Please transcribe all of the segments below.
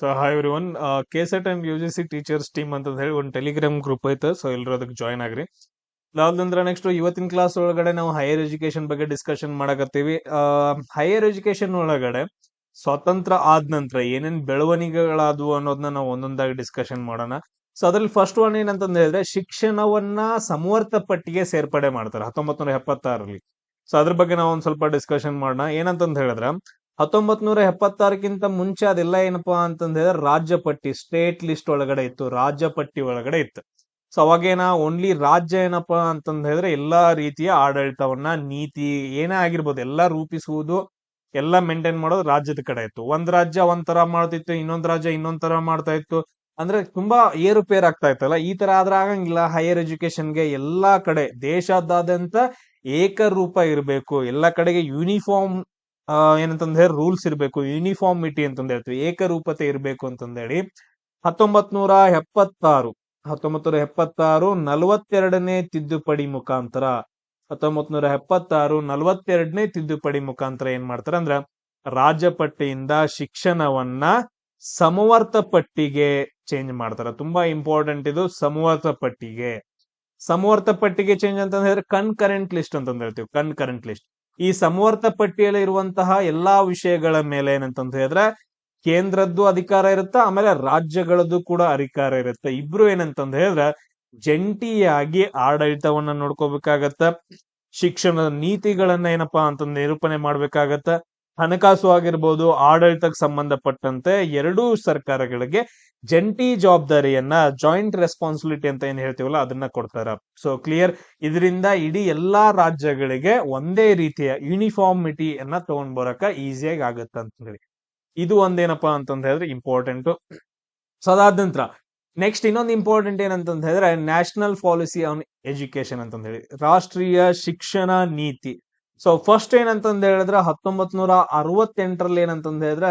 So hi everyone K SET and U G C teachers team ಅಂತ ಹೇಳಿ ಒಂದು Telegram group ಐತೆ. So ಎಲ್ಲರೂ ಅದಕ್ಕೆ ಜಾಯ್ನ್ ಆಗ್ರಿ. ಯಾವ್ದಂದ್ರೆ ನೆಕ್ಸ್ಟ್ ಇವತ್ತಿನ ಕ್ಲಾಸ್ ಒಳಗಡೆ ನಾವು ಹೈಯರ್ ಎಜುಕೇಶನ್ ಬಗ್ಗೆ ಡಿಸ್ಕಷನ್ ಮಾಡಕತ್ತೀವಿ. ಹೈಯರ್ ಎಜುಕೇಶನ್ ಒಳಗಡೆ ಸ್ವಾತಂತ್ರ್ಯ ಆದ ನಂತರ ಏನೇನ್ ಬೆಳವಣಿಗೆಗಳಾದವು ಅನ್ನೋದನ್ನ ನಾವು ಒಂದೊಂದಾಗಿ ಡಿಸ್ಕಷನ್ ಮಾಡೋಣ. ಸೊ ಅದ್ರಲ್ಲಿ ಫಸ್ಟ್ ಒನ್ ಏನಂತ ಹೇಳಿದ್ರೆ ಶಿಕ್ಷಣವನ್ನ ಸಮವರ್ತ ಪಟ್ಟಿಗೆ ಸೇರ್ಪಡೆ ಮಾಡ್ತಾರೆ. ಹತ್ತೊಂಬತ್ ನೂರ ಎಪ್ಪತ್ತಾರಲ್ಲಿ ಸೊ ಅದ್ರ ಬಗ್ಗೆ ನಾವು ಒಂದ್ ಸ್ವಲ್ಪ ಡಿಸ್ಕಷನ್ ಮಾಡೋಣ. ಏನಂತಂದ್ ಹೇಳಿದ್ರೆ ಹತ್ತೊಂಬತ್ ನೂರ ಎಪ್ಪತ್ತಾರಕ್ಕಿಂತ ಮುಂಚೆ ಅದೆಲ್ಲ ಏನಪ್ಪಾ ಅಂತಂದ್ರೆ ರಾಜ್ಯ ಪಟ್ಟಿ ಸ್ಟೇಟ್ ಲಿಸ್ಟ್ ಒಳಗಡೆ ಇತ್ತು ರಾಜ್ಯ ಪಟ್ಟಿ ಒಳಗಡೆ ಇತ್ತು. ಸೊ ಅವಾಗೇನ ಓನ್ಲಿ ರಾಜ್ಯ ಏನಪ್ಪಾ ಅಂತಂದ ಹೇಳಿದ್ರೆ ಎಲ್ಲಾ ರೀತಿಯ ಆಡಳಿತವನ್ನ, ನೀತಿ ಏನೇ ಆಗಿರ್ಬೋದು ಎಲ್ಲಾ ರೂಪಿಸುವುದು, ಎಲ್ಲ ಮೇಂಟೈನ್ ಮಾಡೋದು ರಾಜ್ಯದ ಕಡೆ ಇತ್ತು. ಒಂದ್ ರಾಜ್ಯ ಒಂದ್ ತರ ಮಾಡ್ತಿತ್ತು, ಇನ್ನೊಂದ್ ರಾಜ್ಯ ಇನ್ನೊಂದ್ ತರ ಮಾಡ್ತಾ ಇತ್ತು. ಅಂದ್ರೆ ತುಂಬಾ ಏರುಪೇರ್ ಆಗ್ತಾ ಇತ್ತಲ್ಲ, ಈ ತರ ಆದ್ರೆ ಆಗಂಗಿಲ್ಲ. ಹೈಯರ್ ಎಜುಕೇಶನ್ಗೆ ಎಲ್ಲಾ ಕಡೆ ದೇಶದಾದ್ಯಂತ ಏಕರೂಪ ಇರಬೇಕು. ಎಲ್ಲಾ ಕಡೆಗೆ ಯೂನಿಫಾರ್ಮ್ ಏನಂತಂದ್ ಹೇಳಿ ರೂಲ್ಸ್ ಇರಬೇಕು ಯೂನಿಫಾರ್ಮಿಟಿ ಅಂತಂದ ಹೇಳ್ತೀವಿ, ಏಕರೂಪತೆ ಇರಬೇಕು ಅಂತಂದೇಳಿ. ಹತ್ತೊಂಬತ್ ನೂರ ಎಪ್ಪತ್ತಾರು ಹತ್ತೊಂಬತ್ ನೂರ ಎಪ್ಪತ್ತಾರು ನಲವತ್ತೆರಡನೇ ತಿದ್ದುಪಡಿ ಮುಖಾಂತರ ಹತ್ತೊಂಬತ್ ನೂರ ಎಪ್ಪತ್ತಾರು ನಲವತ್ತೆರಡನೇ ತಿದ್ದುಪಡಿ ಮುಖಾಂತರ ಏನ್ ಮಾಡ್ತಾರೆ ಅಂದ್ರ ರಾಜ್ಯ ಪಟ್ಟಿಯಿಂದ ಶಿಕ್ಷಣವನ್ನ ಸಮವರ್ತ ಪಟ್ಟಿಗೆ ಚೇಂಜ್ ಮಾಡ್ತಾರೆ. ತುಂಬಾ ಇಂಪಾರ್ಟೆಂಟ್ ಇದು, ಸಮವರ್ತ ಪಟ್ಟಿಗೆ. ಸಮವರ್ತ ಪಟ್ಟಿಗೆ ಚೇಂಜ್ ಅಂತಂದ್ರೆ ಕನ್ ಕರೆಂಟ್ ಲಿಸ್ಟ್ ಅಂತ ಹೇಳ್ತೀವಿ ಕನ್ ಕರೆಂಟ್ ಲಿಸ್ಟ್. ಈ ಸಮವರ್ತ ಪಟ್ಟಿಯಲ್ಲಿ ಇರುವಂತಹ ಎಲ್ಲಾ ವಿಷಯಗಳ ಮೇಲೆ ಏನಂತಂತ ಹೇಳಿದ್ರೆ, ಕೇಂದ್ರದ್ದು ಅಧಿಕಾರ ಇರುತ್ತೆ, ಆಮೇಲೆ ರಾಜ್ಯಗಳದ್ದು ಕೂಡ ಅಧಿಕಾರ ಇರುತ್ತೆ. ಇಬ್ರು ಏನಂತಂದ ಹೇಳಿದ್ರೆ, ಜಂಟಿಯಾಗಿ ಆಡಳಿತವನ್ನ ನೋಡ್ಕೋಬೇಕಾಗತ್ತ, ಶಿಕ್ಷಣದ ನೀತಿಗಳನ್ನ ಏನಪ್ಪಾ ಅಂತ ನಿರೂಪಣೆ ಮಾಡ್ಬೇಕಾಗತ್ತ, ಹಣಕಾಸು ಆಗಿರ್ಬೋದು, ಆಡಳಿತಕ್ಕೆ ಸಂಬಂಧಪಟ್ಟಂತೆ ಎರಡೂ ಸರ್ಕಾರಗಳಿಗೆ ಜಂಟಿ ಜವಾಬ್ದಾರಿಯನ್ನ ಜಾಯಿಂಟ್ ರೆಸ್ಪಾನ್ಸಿಬಿಲಿಟಿ ಅಂತ ಏನ್ ಹೇಳ್ತೀವಲ್ಲ, ಅದನ್ನ ಕೊಡ್ತಾರ. ಸೊ ಕ್ಲಿಯರ್ ಇದರಿಂದ ಇಡೀ ಎಲ್ಲಾ ರಾಜ್ಯಗಳಿಗೆ ಒಂದೇ ರೀತಿಯ ಯೂನಿಫಾರ್ಮಿಟಿ ಅನ್ನ ತಗೊಂಡ್ ಬರಕ ಈಸಿಯಾಗಿ ಆಗತ್ತ ಅಂತ ಹೇಳಿ. ಇದು ಒಂದೇನಪ್ಪಾ ಅಂತಂದ ಹೇಳಿದ್ರೆ ಇಂಪಾರ್ಟೆಂಟ್ ಸೊ ನೆಕ್ಸ್ಟ್ ಇನ್ನೊಂದು ಇಂಪಾರ್ಟೆಂಟ್ ಏನಂತಂದ ಹೇಳಿದ್ರೆ ನ್ಯಾಷನಲ್ ಪಾಲಿಸಿ ಆನ್ ಎಜುಕೇಶನ್ ಅಂತಂದ ಹೇಳಿ. ರಾಷ್ಟ್ರೀಯ ಶಿಕ್ಷಣ ನೀತಿ. ಸೊ ಫಸ್ಟ್ ಏನಂತಂದ ಹೇಳಿದ್ರೆ ಹತ್ತೊಂಬತ್ ನೂರ ಅರವತ್ತೆಂಟರಲ್ಲಿ ಏನಂತಂದ ಹೇಳಿದ್ರೆ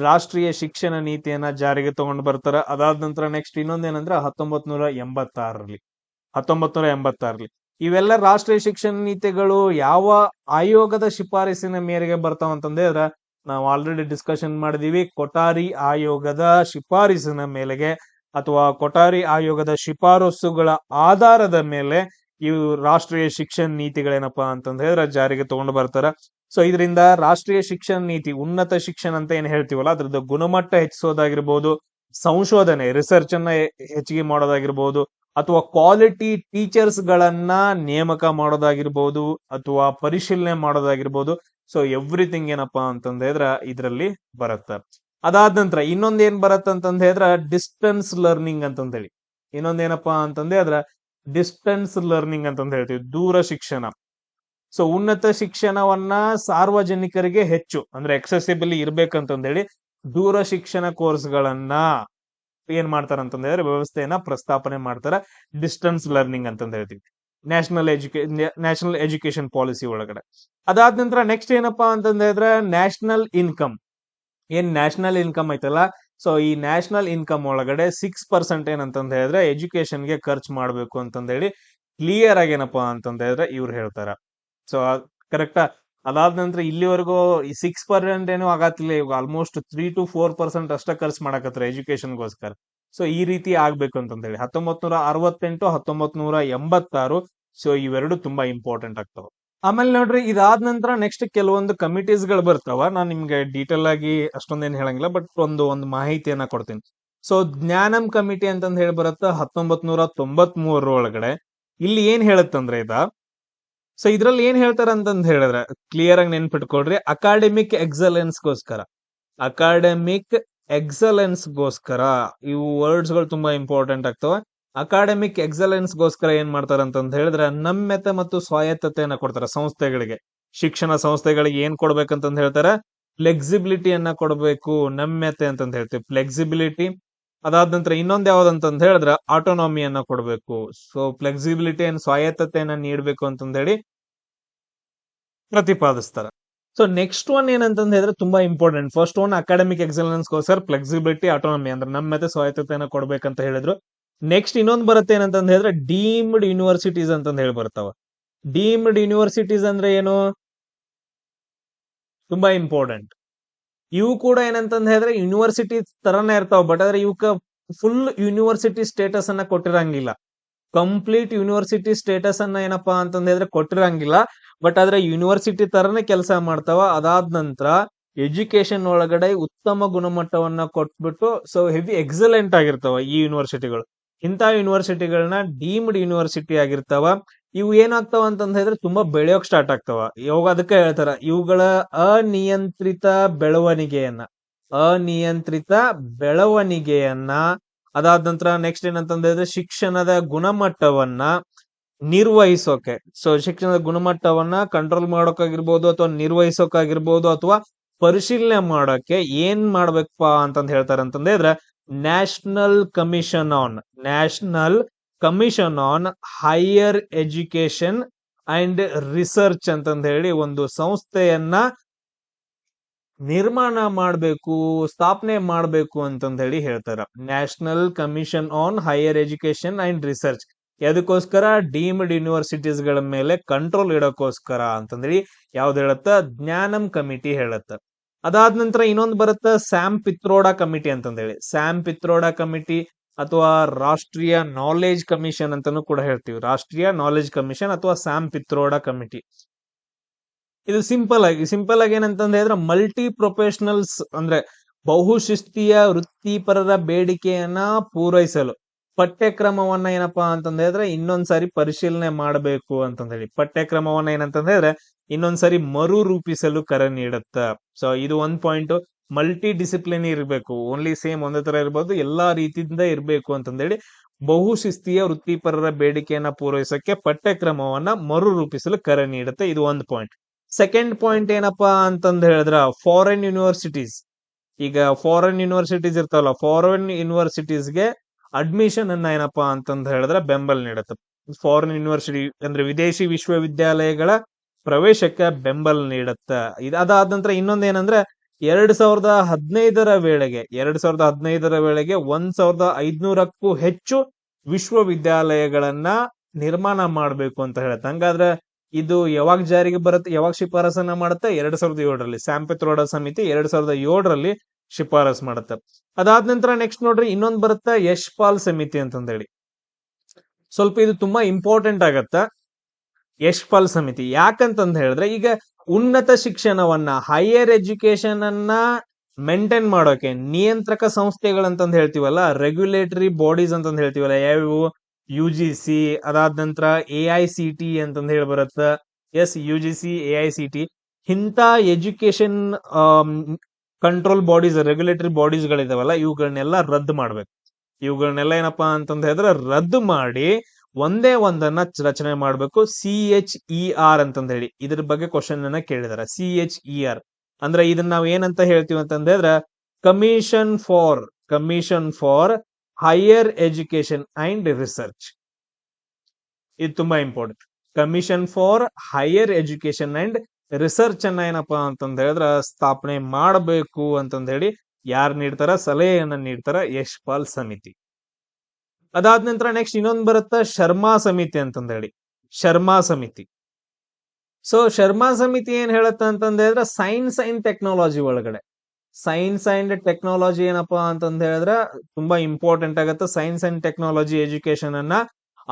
ರಾಷ್ಟ್ರೀಯ ಶಿಕ್ಷಣ ನೀತಿಯನ್ನ ಜಾರಿಗೆ ತಗೊಂಡು ಬರ್ತಾರ. ಅದಾದ ನಂತರ ನೆಕ್ಸ್ಟ್ ಇನ್ನೊಂದೇನಂದ್ರೆ ಹತ್ತೊಂಬತ್ ನೂರ ಎಂಬತ್ತಾರರಲ್ಲಿ. ಹತ್ತೊಂಬತ್ ನೂರ ಎಂಬತ್ತಾರರಲ್ಲಿ. ಇವೆಲ್ಲ ರಾಷ್ಟ್ರೀಯ ಶಿಕ್ಷಣ ನೀತಿಗಳು ಯಾವ ಆಯೋಗದ ಶಿಫಾರಸಿನ ಮೇರೆಗೆ ಬರ್ತಾವ ಅಂತಂದ್ರೆ ನಾವು ಆಲ್ರೆಡಿ ಡಿಸ್ಕಷನ್ ಮಾಡಿದೀವಿ. ಕೊಠಾರಿ ಆಯೋಗದ ಶಿಫಾರಸಿನ ಮೇಲೆಗೆ ಅಥವಾ ಕೊಠಾರಿ ಆಯೋಗದ ಶಿಫಾರಸುಗಳ ಆಧಾರದ ಮೇಲೆ ಇವು ರಾಷ್ಟ್ರೀಯ ಶಿಕ್ಷಣ ನೀತಿಗಳೇನಪ್ಪಾ ಅಂತಂದ ಹೇಳಿದ್ರೆ ಜಾರಿಗೆ ತಗೊಂಡು ಬರ್ತಾರ. ಸೊ ಇದರಿಂದ ರಾಷ್ಟ್ರೀಯ ಶಿಕ್ಷಣ ನೀತಿ, ಉನ್ನತ ಶಿಕ್ಷಣ ಅಂತ ಏನ್ ಹೇಳ್ತೀವಲ್ಲ, ಅದ್ರದ್ದು ಗುಣಮಟ್ಟ ಹೆಚ್ಚಿಸೋದಾಗಿರ್ಬೋದು, ಸಂಶೋಧನೆ ರಿಸರ್ಚ್ ಅನ್ನ ಹೆಚ್ಚಿಗೆ ಮಾಡೋದಾಗಿರ್ಬೋದು, ಅಥವಾ ಕ್ವಾಲಿಟಿ ಟೀಚರ್ಸ್ ಗಳನ್ನ ನೇಮಕ ಮಾಡೋದಾಗಿರ್ಬೋದು, ಅಥವಾ ಪರಿಶೀಲನೆ ಮಾಡೋದಾಗಿರ್ಬೋದು. ಸೊ ಎವ್ರಿಥಿಂಗ್ ಏನಪ್ಪಾ ಅಂತಂದ ಹೇಳಿದ್ರ ಇದರಲ್ಲಿ ಬರುತ್ತೆ. ಅದಾದ ನಂತರ ಇನ್ನೊಂದ್ ಏನ್ ಬರತ್ತ ಅಂತಂದ ಹೇಳಿದ್ರ ಡಿಸ್ಟೆನ್ಸ್ ಲರ್ನಿಂಗ್ ಅಂತಂದ ಹೇಳಿ. ಇನ್ನೊಂದ್ ಏನಪ್ಪಾ ಅಂತಂದ್ರೆ ಹೇಳಿದ್ರ ಡಿಸ್ಟೆನ್ಸ್ ಲರ್ನಿಂಗ್ ಅಂತಂದ ಹೇಳ್ತೀವಿ, ದೂರ ಶಿಕ್ಷಣ. ಸೊ ಉನ್ನತ ಶಿಕ್ಷಣವನ್ನ ಸಾರ್ವಜನಿಕರಿಗೆ ಹೆಚ್ಚು, ಅಂದ್ರೆ ಎಕ್ಸೆಸಿಬಲಿ ಇರ್ಬೇಕಂತಂದ ಹೇಳಿ, ದೂರ ಶಿಕ್ಷಣ ಕೋರ್ಸ್ಗಳನ್ನ ಏನ್ ಮಾಡ್ತಾರ ಅಂತಂದ ಹೇಳಿದ್ರೆ, ವ್ಯವಸ್ಥೆಯನ್ನ ಪ್ರಸ್ತಾಪನೆ ಮಾಡ್ತಾರ ಡಿಸ್ಟೆನ್ಸ್ ಲರ್ನಿಂಗ್ ಅಂತಂದ ಹೇಳ್ತೀವಿ. ನ್ಯಾಷನಲ್ ಎಜುಕೇ ನ್ಯಾಷನಲ್ ಎಜುಕೇಶನ್ ಪಾಲಿಸಿ ಒಳಗಡೆ. ಅದಾದ ನಂತರ ನೆಕ್ಸ್ಟ್ ಏನಪ್ಪಾ ಅಂತಂದ್ರೆ ನ್ಯಾಷನಲ್ ಇನ್ಕಮ್ ಏನ್ ನ್ಯಾಷನಲ್ ಇನ್ಕಮ್ ಐತಲ್ಲ ಸೊ ಈ ನ್ಯಾಷನಲ್ ಇನ್ಕಮ್ ಒಳಗಡೆ ಸಿಕ್ಸ್ ಪರ್ಸೆಂಟ್ ಏನಂತಂದ ಹೇಳಿದ್ರೆ ಎಜುಕೇಶನ್ಗೆ ಖರ್ಚು ಮಾಡ್ಬೇಕು ಅಂತಂದ ಹೇಳಿ ಕ್ಲಿಯರ್ ಆಗಿ ಏನಪ್ಪಾ ಅಂತಂದ ಹೇಳಿದ್ರೆ ಇವ್ರು ಹೇಳ್ತಾರ. ಸೊ ಕರೆಕ್ಟಾ ಅದಾದ ನಂತರ ಇಲ್ಲಿವರೆಗೂ ಈ ಸಿಕ್ಸ್ ಪರ್ಸೆಂಟ್ ಏನು ಆಗತ್ತಿಲ್ಲ. ಇವಾಗ almost three to four percent ಅಷ್ಟೇ ಖರ್ಚು ಮಾಡಕತ್ತಾರೆ ಎಜುಕೇಶನ್ಗೋಸ್ಕರ ಸೊ ಈ ರೀತಿ ಆಗ್ಬೇಕು ಅಂತಂದ ಹೇಳಿ. ಹತ್ತೊಂಬತ್ ನೂರ ಅರವತ್ತೆಂಟು ಹತ್ತೊಂಬತ್ ನೂರ ಎಂಬತ್ತಾರು ಸೊ ಇವೆರಡು ತುಂಬಾ ಇಂಪಾರ್ಟೆಂಟ್ ಆಗ್ತಾವ. ಆಮೇಲೆ ನೋಡ್ರಿ, ಇದಾದ ನಂತರ ನೆಕ್ಸ್ಟ್ ಕೆಲವೊಂದು ಕಮಿಟೀಸ್ಗಳು ಬರ್ತಾವ. ನಾನು ನಿಮ್ಗೆ ಡೀಟೇಲ್ ಆಗಿ ಅಷ್ಟೊಂದೇನು ಹೇಳಂಗಿಲ್ಲ ಬಟ್ ಒಂದು ಒಂದು ಮಾಹಿತಿಯನ್ನ ಕೊಡ್ತೀನಿ. ಸೊ ಜ್ಞಾನಂ ಕಮಿಟಿ ಅಂತಂದ್ ಹೇಳಿ ಬರುತ್ತೆ ಹತ್ತೊಂಬತ್ ನೂರ ತೊಂಬತ್ ಮೂರರ ಒಳಗಡೆ. ಇಲ್ಲಿ ಏನ್ ಹೇಳುತ್ತಂದ್ರೆ ಇದ ಸೊ ಇದ್ರಲ್ಲಿ ಏನ್ ಹೇಳ್ತಾರ ಅಂತಂದ್ ಹೇಳಿದ್ರೆ ಕ್ಲಿಯರ್ ಆಗಿ ನೆನ್ಪಿಟ್ಕೊಳ್ರಿ ಅಕಾಡೆಮಿಕ್ ಎಕ್ಸಲೆನ್ಸ್ಗೋಸ್ಕರ ಅಕಾಡೆಮಿಕ್ ಎಕ್ಸಲೆನ್ಸ್ಗೋಸ್ಕರ ಇವು ವರ್ಡ್ಸ್ಗಳು ತುಂಬಾ ಇಂಪಾರ್ಟೆಂಟ್ ಆಗ್ತವ. ಅಕಾಡೆಮಿಕ್ ಎಕ್ಸಲೆನ್ಸ್ ಗೋಸ್ಕರ ಏನ್ ಮಾಡ್ತಾರೆ ಅಂತಂದ್ ಹೇಳಿದ್ರೆ ನಮ್ಯತೆ ಮತ್ತು ಸ್ವಾಯತ್ತತೆಯನ್ನ ಕೊಡ್ತಾರೆ ಸಂಸ್ಥೆಗಳಿಗೆ. ಶಿಕ್ಷಣ ಸಂಸ್ಥೆಗಳಿಗೆ ಏನ್ ಕೊಡ್ಬೇಕಂತಂದ್ ಹೇಳ್ತಾರೆ? ಫ್ಲೆಕ್ಸಿಬಿಲಿಟಿಯನ್ನ ಕೊಡಬೇಕು, ನಮ್ಯತೆ ಅಂತಂದ್ ಹೇಳ್ತೀವಿ. ಫ್ಲೆಕ್ಸಿಬಿಲಿಟಿ ಅದಾದ ನಂತರ ಇನ್ನೊಂದ್ ಯಾವ್ದಂತಂದ್ ಹೇಳಿದ್ರೆ ಆಟೋನಾಮಿಯನ್ನ ಕೊಡಬೇಕು. ಸೊ ಫ್ಲೆಕ್ಸಿಬಿಲಿಟಿ ಅಂಡ್ ಸ್ವಾಯತ್ತತೆಯನ್ನ ನೀಡಬೇಕು ಅಂತಂದ ಹೇಳಿ ಪ್ರತಿಪಾದಿಸ್ತಾರ. ಸೊ ನೆಕ್ಸ್ಟ್ ಒನ್ ಏನಂತಂದ್ ಹೇಳಿದ್ರೆ ತುಂಬಾ important first one academic excellence ಗೋಸ್ಕರ ಫ್ಲೆಕ್ಸಿಬಿಲಿಟಿ, ಆಟೋನಮಿ ಅಂದ್ರೆ ನಮ್ಯತೆ, ಸ್ವಾಯತ್ತತೆಯನ್ನ ಕೊಡ್ಬೇಕಂತ ಹೇಳಿದ್ರು. ನೆಕ್ಸ್ಟ್ ಇನ್ನೊಂದು ಬರುತ್ತೆ ಏನಂತಂದ್ ಹೇಳಿದ್ರೆ ಡೀಮ್ಡ್ ಯೂನಿವರ್ಸಿಟೀಸ್ ಅಂತಂದ್ ಹೇಳಿ ಬರ್ತಾವ ಡೀಮ್ಡ್ ಯೂನಿವರ್ಸಿಟೀಸ್ ಅಂದ್ರೆ ಏನು? ತುಂಬಾ ಇಂಪಾರ್ಟೆಂಟ್ ಇವು ಕೂಡ ಏನಂತಂದ್ ಹೇಳಿದ್ರೆ ಯೂನಿವರ್ಸಿಟಿ ತರನೇ ಇರ್ತಾವ ಬಟ್ ಆದ್ರೆ ಇವಕ್ಕ ಫುಲ್ ಯೂನಿವರ್ಸಿಟಿ ಸ್ಟೇಟಸ್ ಅನ್ನ ಕೊಟ್ಟಿರಂಗಿಲ್ಲ. ಕಂಪ್ಲೀಟ್ ಯೂನಿವರ್ಸಿಟಿ ಸ್ಟೇಟಸ್ ಅನ್ನ ಏನಪ್ಪಾ ಅಂತಂದ್ ಹೇಳಿದ್ರೆ ಕೊಟ್ಟಿರಂಗಿಲ್ಲ ಬಟ್ ಆದ್ರೆ ಯೂನಿವರ್ಸಿಟಿ ತರನೇ ಕೆಲಸ ಮಾಡ್ತಾವ. ಅದಾದ ನಂತರ ಎಜುಕೇಶನ್ ಒಳಗಡೆ ಉತ್ತಮ ಗುಣಮಟ್ಟವನ್ನ ಕೊಟ್ಬಿಟ್ಟು ಸೊ ಹೆವಿ ಎಕ್ಸಲೆಂಟ್ ಆಗಿರ್ತಾವ ಈ ಯೂನಿವರ್ಸಿಟಿಗಳು ಇಂಥ ಯೂನಿವರ್ಸಿಟಿಗಳನ್ನ ಡೀಮ್ಡ್ ಯೂನಿವರ್ಸಿಟಿ ಆಗಿರ್ತಾವ. ಇವು ಏನಾಗ್ತಾವ ಅಂತಂದ ಹೇಳಿದ್ರೆ ತುಂಬಾ ಬೆಳೆಯೋಕ್ ಸ್ಟಾರ್ಟ್ ಆಗ್ತಾವ. ಇವಾಗ ಅದಕ್ಕೆ ಹೇಳ್ತಾರ, ಇವುಗಳ ಅನಿಯಂತ್ರಿತ ಬೆಳವಣಿಗೆಯನ್ನ ಅನಿಯಂತ್ರಿತ ಬೆಳವಣಿಗೆಯನ್ನ, ಅದಾದ ನಂತರ ನೆಕ್ಸ್ಟ್ ಏನಂತಂದ ಹೇಳಿದ್ರೆ ಶಿಕ್ಷಣದ ಗುಣಮಟ್ಟವನ್ನ ನಿರ್ವಹಿಸೋಕೆ. ಸೊ ಶಿಕ್ಷಣದ ಗುಣಮಟ್ಟವನ್ನ ಕಂಟ್ರೋಲ್ ಮಾಡೋಕಾಗಿರ್ಬೋದು ಅಥವಾ ನಿರ್ವಹಿಸೋಕಾಗಿರ್ಬೋದು ಅಥವಾ ಪರಿಶೀಲನೆ ಮಾಡೋಕೆ ಏನ್ ಮಾಡ್ಬೇಕಪ್ಪ ಅಂತಂದ್ ಹೇಳ್ತಾರೆ ಅಂತಂದ್ national commission on, national commission on higher education and research ಅಂತಂದ ಹೇಳಿ ಒಂದು ಸಂಸ್ಥೆಯನ್ನ ನಿರ್ಮಾಣ ಮಾಡಬೇಕು, ಸ್ಥಾಪನೆ ಮಾಡಬೇಕು ಅಂತಂದ ಹೇಳಿ ಹೇಳ್ತಾರ. National commission on higher education and research. ಎದಕ್ಕೋಸ್ಕರ deemed ಯೂನಿವರ್ಸಿಟೀಸ್ಗಳ ಮೇಲೆ ಕಂಟ್ರೋಲ್ ಇಡೋಕ್ಕೋಸ್ಕರ ಅಂತಂದ್ರೆ ಯಾವ್ದು ಹೇಳತ್ತ? ಜ್ಞಾನಂ ಕಮಿಟಿ ಹೇಳತ್ತ. ಅದಾದ ನಂತರ ಇನ್ನೊಂದು ಬರುತ್ತೆ ಸ್ಯಾಮ್ ಪಿತ್ರೋಡಾ ಕಮಿಟಿ ಅಂತಂದೇಳಿ. ಸ್ಯಾಮ್ ಪಿತ್ರೋಡಾ ಕಮಿಟಿ ಅಥವಾ ರಾಷ್ಟ್ರೀಯ ನಾಲೆಜ್ ಕಮಿಷನ್ ಅಂತಾನೂ ಕೂಡ ಹೇಳ್ತೀವಿ. ರಾಷ್ಟ್ರೀಯ ನಾಲೆಜ್ ಕಮಿಷನ್ ಅಥವಾ ಸ್ಯಾಮ್ ಪಿತ್ರೋಡಾ ಕಮಿಟಿ. ಇದು ಸಿಂಪಲ್ ಆಗಿ ಸಿಂಪಲ್ ಆಗಿ ಏನಂತಂದ ಹೇಳಿದ್ರೆ ಮಲ್ಟಿ ಪ್ರೊಫೆಷನಲ್ಸ್ ಅಂದ್ರೆ ಬಹುಶಿಸ್ತೀಯ ವೃತ್ತಿಪರರ ಬೇಡಿಕೆಯನ್ನ ಪೂರೈಸಲು. ಪಠ್ಯಕ್ರಮವನ್ನ ಏನಪ್ಪಾ ಅಂತಂದ ಹೇಳಿದ್ರೆ ಇನ್ನೊಂದ್ಸಾರಿ ಪರಿಶೀಲನೆ ಮಾಡಬೇಕು ಅಂತಂದ ಹೇಳಿ. ಪಠ್ಯಕ್ರಮವನ್ನ ಏನಂತಂದ್ರೆ ಹೇಳಿದ್ರೆ ಇನ್ನೊಂದ್ಸರಿ ಮರು ರೂಪಿಸಲು ಕರೆ ನೀಡುತ್ತ. ಸೊ ಇದು ಒಂದ್ ಪಾಯಿಂಟ್ ಮಲ್ಟಿ ಡಿಸಿಪ್ಲಿನ್ ಇರಬೇಕು. ಓನ್ಲಿ ಸೇಮ್ ಒಂದೇ ತರ ಇರ್ಬೋದು. ಎಲ್ಲಾ ರೀತಿಯಿಂದ ಇರಬೇಕು ಅಂತಂದೇಳಿ ಬಹುಶಿಸ್ತೀಯ ವೃತ್ತಿಪರರ ಬೇಡಿಕೆಯನ್ನ ಪೂರೈಸಕ್ಕೆ ಪಠ್ಯಕ್ರಮವನ್ನ ಮರು ರೂಪಿಸಲು ಕರೆ ನೀಡುತ್ತೆ. ಇದು ಒಂದ್ ಪಾಯಿಂಟ್ ಸೆಕೆಂಡ್ ಪಾಯಿಂಟ್ ಏನಪ್ಪಾ ಅಂತಂದ ಹೇಳಿದ್ರ ಫಾರಿನ್ ಯೂನಿವರ್ಸಿಟೀಸ್ ಈಗ ಫಾರಿನ್ ಯೂನಿವರ್ಸಿಟೀಸ್ ಇರ್ತಾವಲ್ಲ ಫಾರಿನ್ ಯೂನಿವರ್ಸಿಟೀಸ್ಗೆ ಅಡ್ಮಿಷನ್ ಅನ್ನ ಏನಪ್ಪಾ ಅಂತಂದ ಹೇಳಿದ್ರೆ ಬೆಂಬಲ ನೀಡುತ್ತೆ. ಫಾರಿನ್ ಯೂನಿವರ್ಸಿಟಿ ಅಂದ್ರೆ ವಿದೇಶಿ ವಿಶ್ವವಿದ್ಯಾಲಯಗಳ ಪ್ರವೇಶಕ್ಕೆ ಬೆಂಬಲ ನೀಡುತ್ತೆ. ಇದಾದ ನಂತರ ಇನ್ನೊಂದ್ ಏನಂದ್ರೆ ಎರಡ್ ಸಾವಿರದ ಹದಿನೈದರ ವೇಳೆಗೆ, ಎರಡ್ ಸಾವಿರದ ಹದಿನೈದರ ವೇಳೆಗೆ ಒಂದ್ ಸಾವಿರದ ಐದ್ನೂರಕ್ಕೂ ಹೆಚ್ಚು ವಿಶ್ವವಿದ್ಯಾಲಯಗಳನ್ನ ನಿರ್ಮಾಣ ಮಾಡ್ಬೇಕು ಅಂತ ಹೇಳುತ್ತೆ. ಹಂಗಾದ್ರೆ ಇದು ಯಾವಾಗ ಜಾರಿಗೆ ಬರುತ್ತೆ, ಯಾವಾಗ ಶಿಫಾರಸನ್ನ ಮಾಡುತ್ತೆ? ಎರಡ್ ಸಾವಿರದ ಏಳರಲ್ಲಿ. ಸ್ಯಾಂಪಿತ್ರೋಡ ಸಮಿತಿ ಎರಡ್ ಸಾವಿರದ ಏಳರಲ್ಲಿ ಶಿಫಾರಸ್ ಮಾಡುತ್ತೆ. ಅದಾದ ನಂತರ ನೆಕ್ಸ್ಟ್ ನೋಡ್ರಿ ಇನ್ನೊಂದ್ ಬರುತ್ತೆ ಯಶ್ಪಾಲ್ ಸಮಿತಿ ಅಂತಂದೇಳಿ. ಸ್ವಲ್ಪ ಇದು ತುಂಬಾ ಇಂಪಾರ್ಟೆಂಟ್ ಆಗತ್ತ. ಯಶ್ಪಾಲ್ ಸಮಿತಿ. ಯಾಕಂತಂದ್ ಹೇಳಿದ್ರೆ ಈಗ ಉನ್ನತ ಶಿಕ್ಷಣವನ್ನ ಹೈಯರ್ ಎಜುಕೇಶನ್ ಅನ್ನ ಮೇಂಟೈನ್ ಮಾಡೋಕೆ ನಿಯಂತ್ರಕ ಸಂಸ್ಥೆಗಳಂತಂದು ಹೇಳ್ತೀವಲ್ಲ ರೆಗ್ಯುಲೇಟರಿ ಬಾಡೀಸ್ ಅಂತಂದು ಹೇಳ್ತೀವಲ್ಲ, ಯಾವ್ಯಾವು? ಯು ಜಿ ಸಿ ಅದಾದ ನಂತರ ಎ ಐ ಸಿ ಟಿ ಅಂತಂದು ಹೇಳಿ ಬರುತ್ತೆ. S U G C A I C T ಇಂಥ education control bodies regulatory bodies ಗಳಿದಾವಲ್ಲ ಇವುಗಳನ್ನೆಲ್ಲ ರದ್ದು ಮಾಡ್ಬೇಕು. ಇವುಗಳನ್ನೆಲ್ಲ ಏನಪ್ಪಾ ಅಂತಂದ ಹೇಳಿದ್ರೆ ರದ್ದು ಮಾಡಿ ಒಂದೇ ಒಂದನ್ನ ರಚನೆ ಮಾಡಬೇಕು. ಸಿ ಎಚ್ ಇ ಆರ್ ಅಂತಂದ ಹೇಳಿ. ಇದ್ರ ಬಗ್ಗೆ ಕ್ವಶನ್ ಅನ್ನ ಕೇಳಿದಾರೆ. ಸಿ ಎಚ್ ಇ ಆರ್ ಅಂದ್ರೆ ಇದನ್ನ ನಾವ್ ಏನಂತ ಹೇಳ್ತೀವಿ ಅಂತಂದ ಹೇಳಿದ್ರೆ commission for commission for higher education and research ಇದು ತುಂಬಾ important commission for higher education and research ಅನ್ನ ಏನಪ್ಪಾ ಅಂತಂದ ಹೇಳಿದ್ರ, ಸ್ಥಾಪನೆ ಮಾಡಬೇಕು ಅಂತಂದ ಹೇಳಿ ಯಾರು ನೀಡ್ತಾರ, ಸಲಹೆಯನ್ನ ನೀಡ್ತಾರ ಯಶ್ಪಾಲ್ ಸಮಿತಿ. ಅದಾದ ನಂತರ ನೆಕ್ಸ್ಟ್ ಇನ್ನೊಂದು ಬರುತ್ತ ಶರ್ಮಾ ಸಮಿತಿ ಅಂತಂದ ಹೇಳಿ. ಶರ್ಮಾ ಸಮಿತಿ. ಸೊ ಶರ್ಮಾ ಸಮಿತಿ ಏನ್ ಹೇಳುತ್ತ ಅಂತಂದ ಹೇಳಿದ್ರೆ ಸೈನ್ಸ್ ಅಂಡ್ ಟೆಕ್ನಾಲಜಿ ಒಳಗಡೆ. ಸೈನ್ಸ್ ಅಂಡ್ ಟೆಕ್ನಾಲಜಿ ಏನಪ್ಪಾ ಅಂತಂದ ಹೇಳಿದ್ರೆ, ತುಂಬಾ ಇಂಪಾರ್ಟೆಂಟ್ ಆಗತ್ತೆ ಸೈನ್ಸ್ ಅಂಡ್ ಟೆಕ್ನಾಲಜಿ ಎಜುಕೇಶನ್ ಅನ್ನ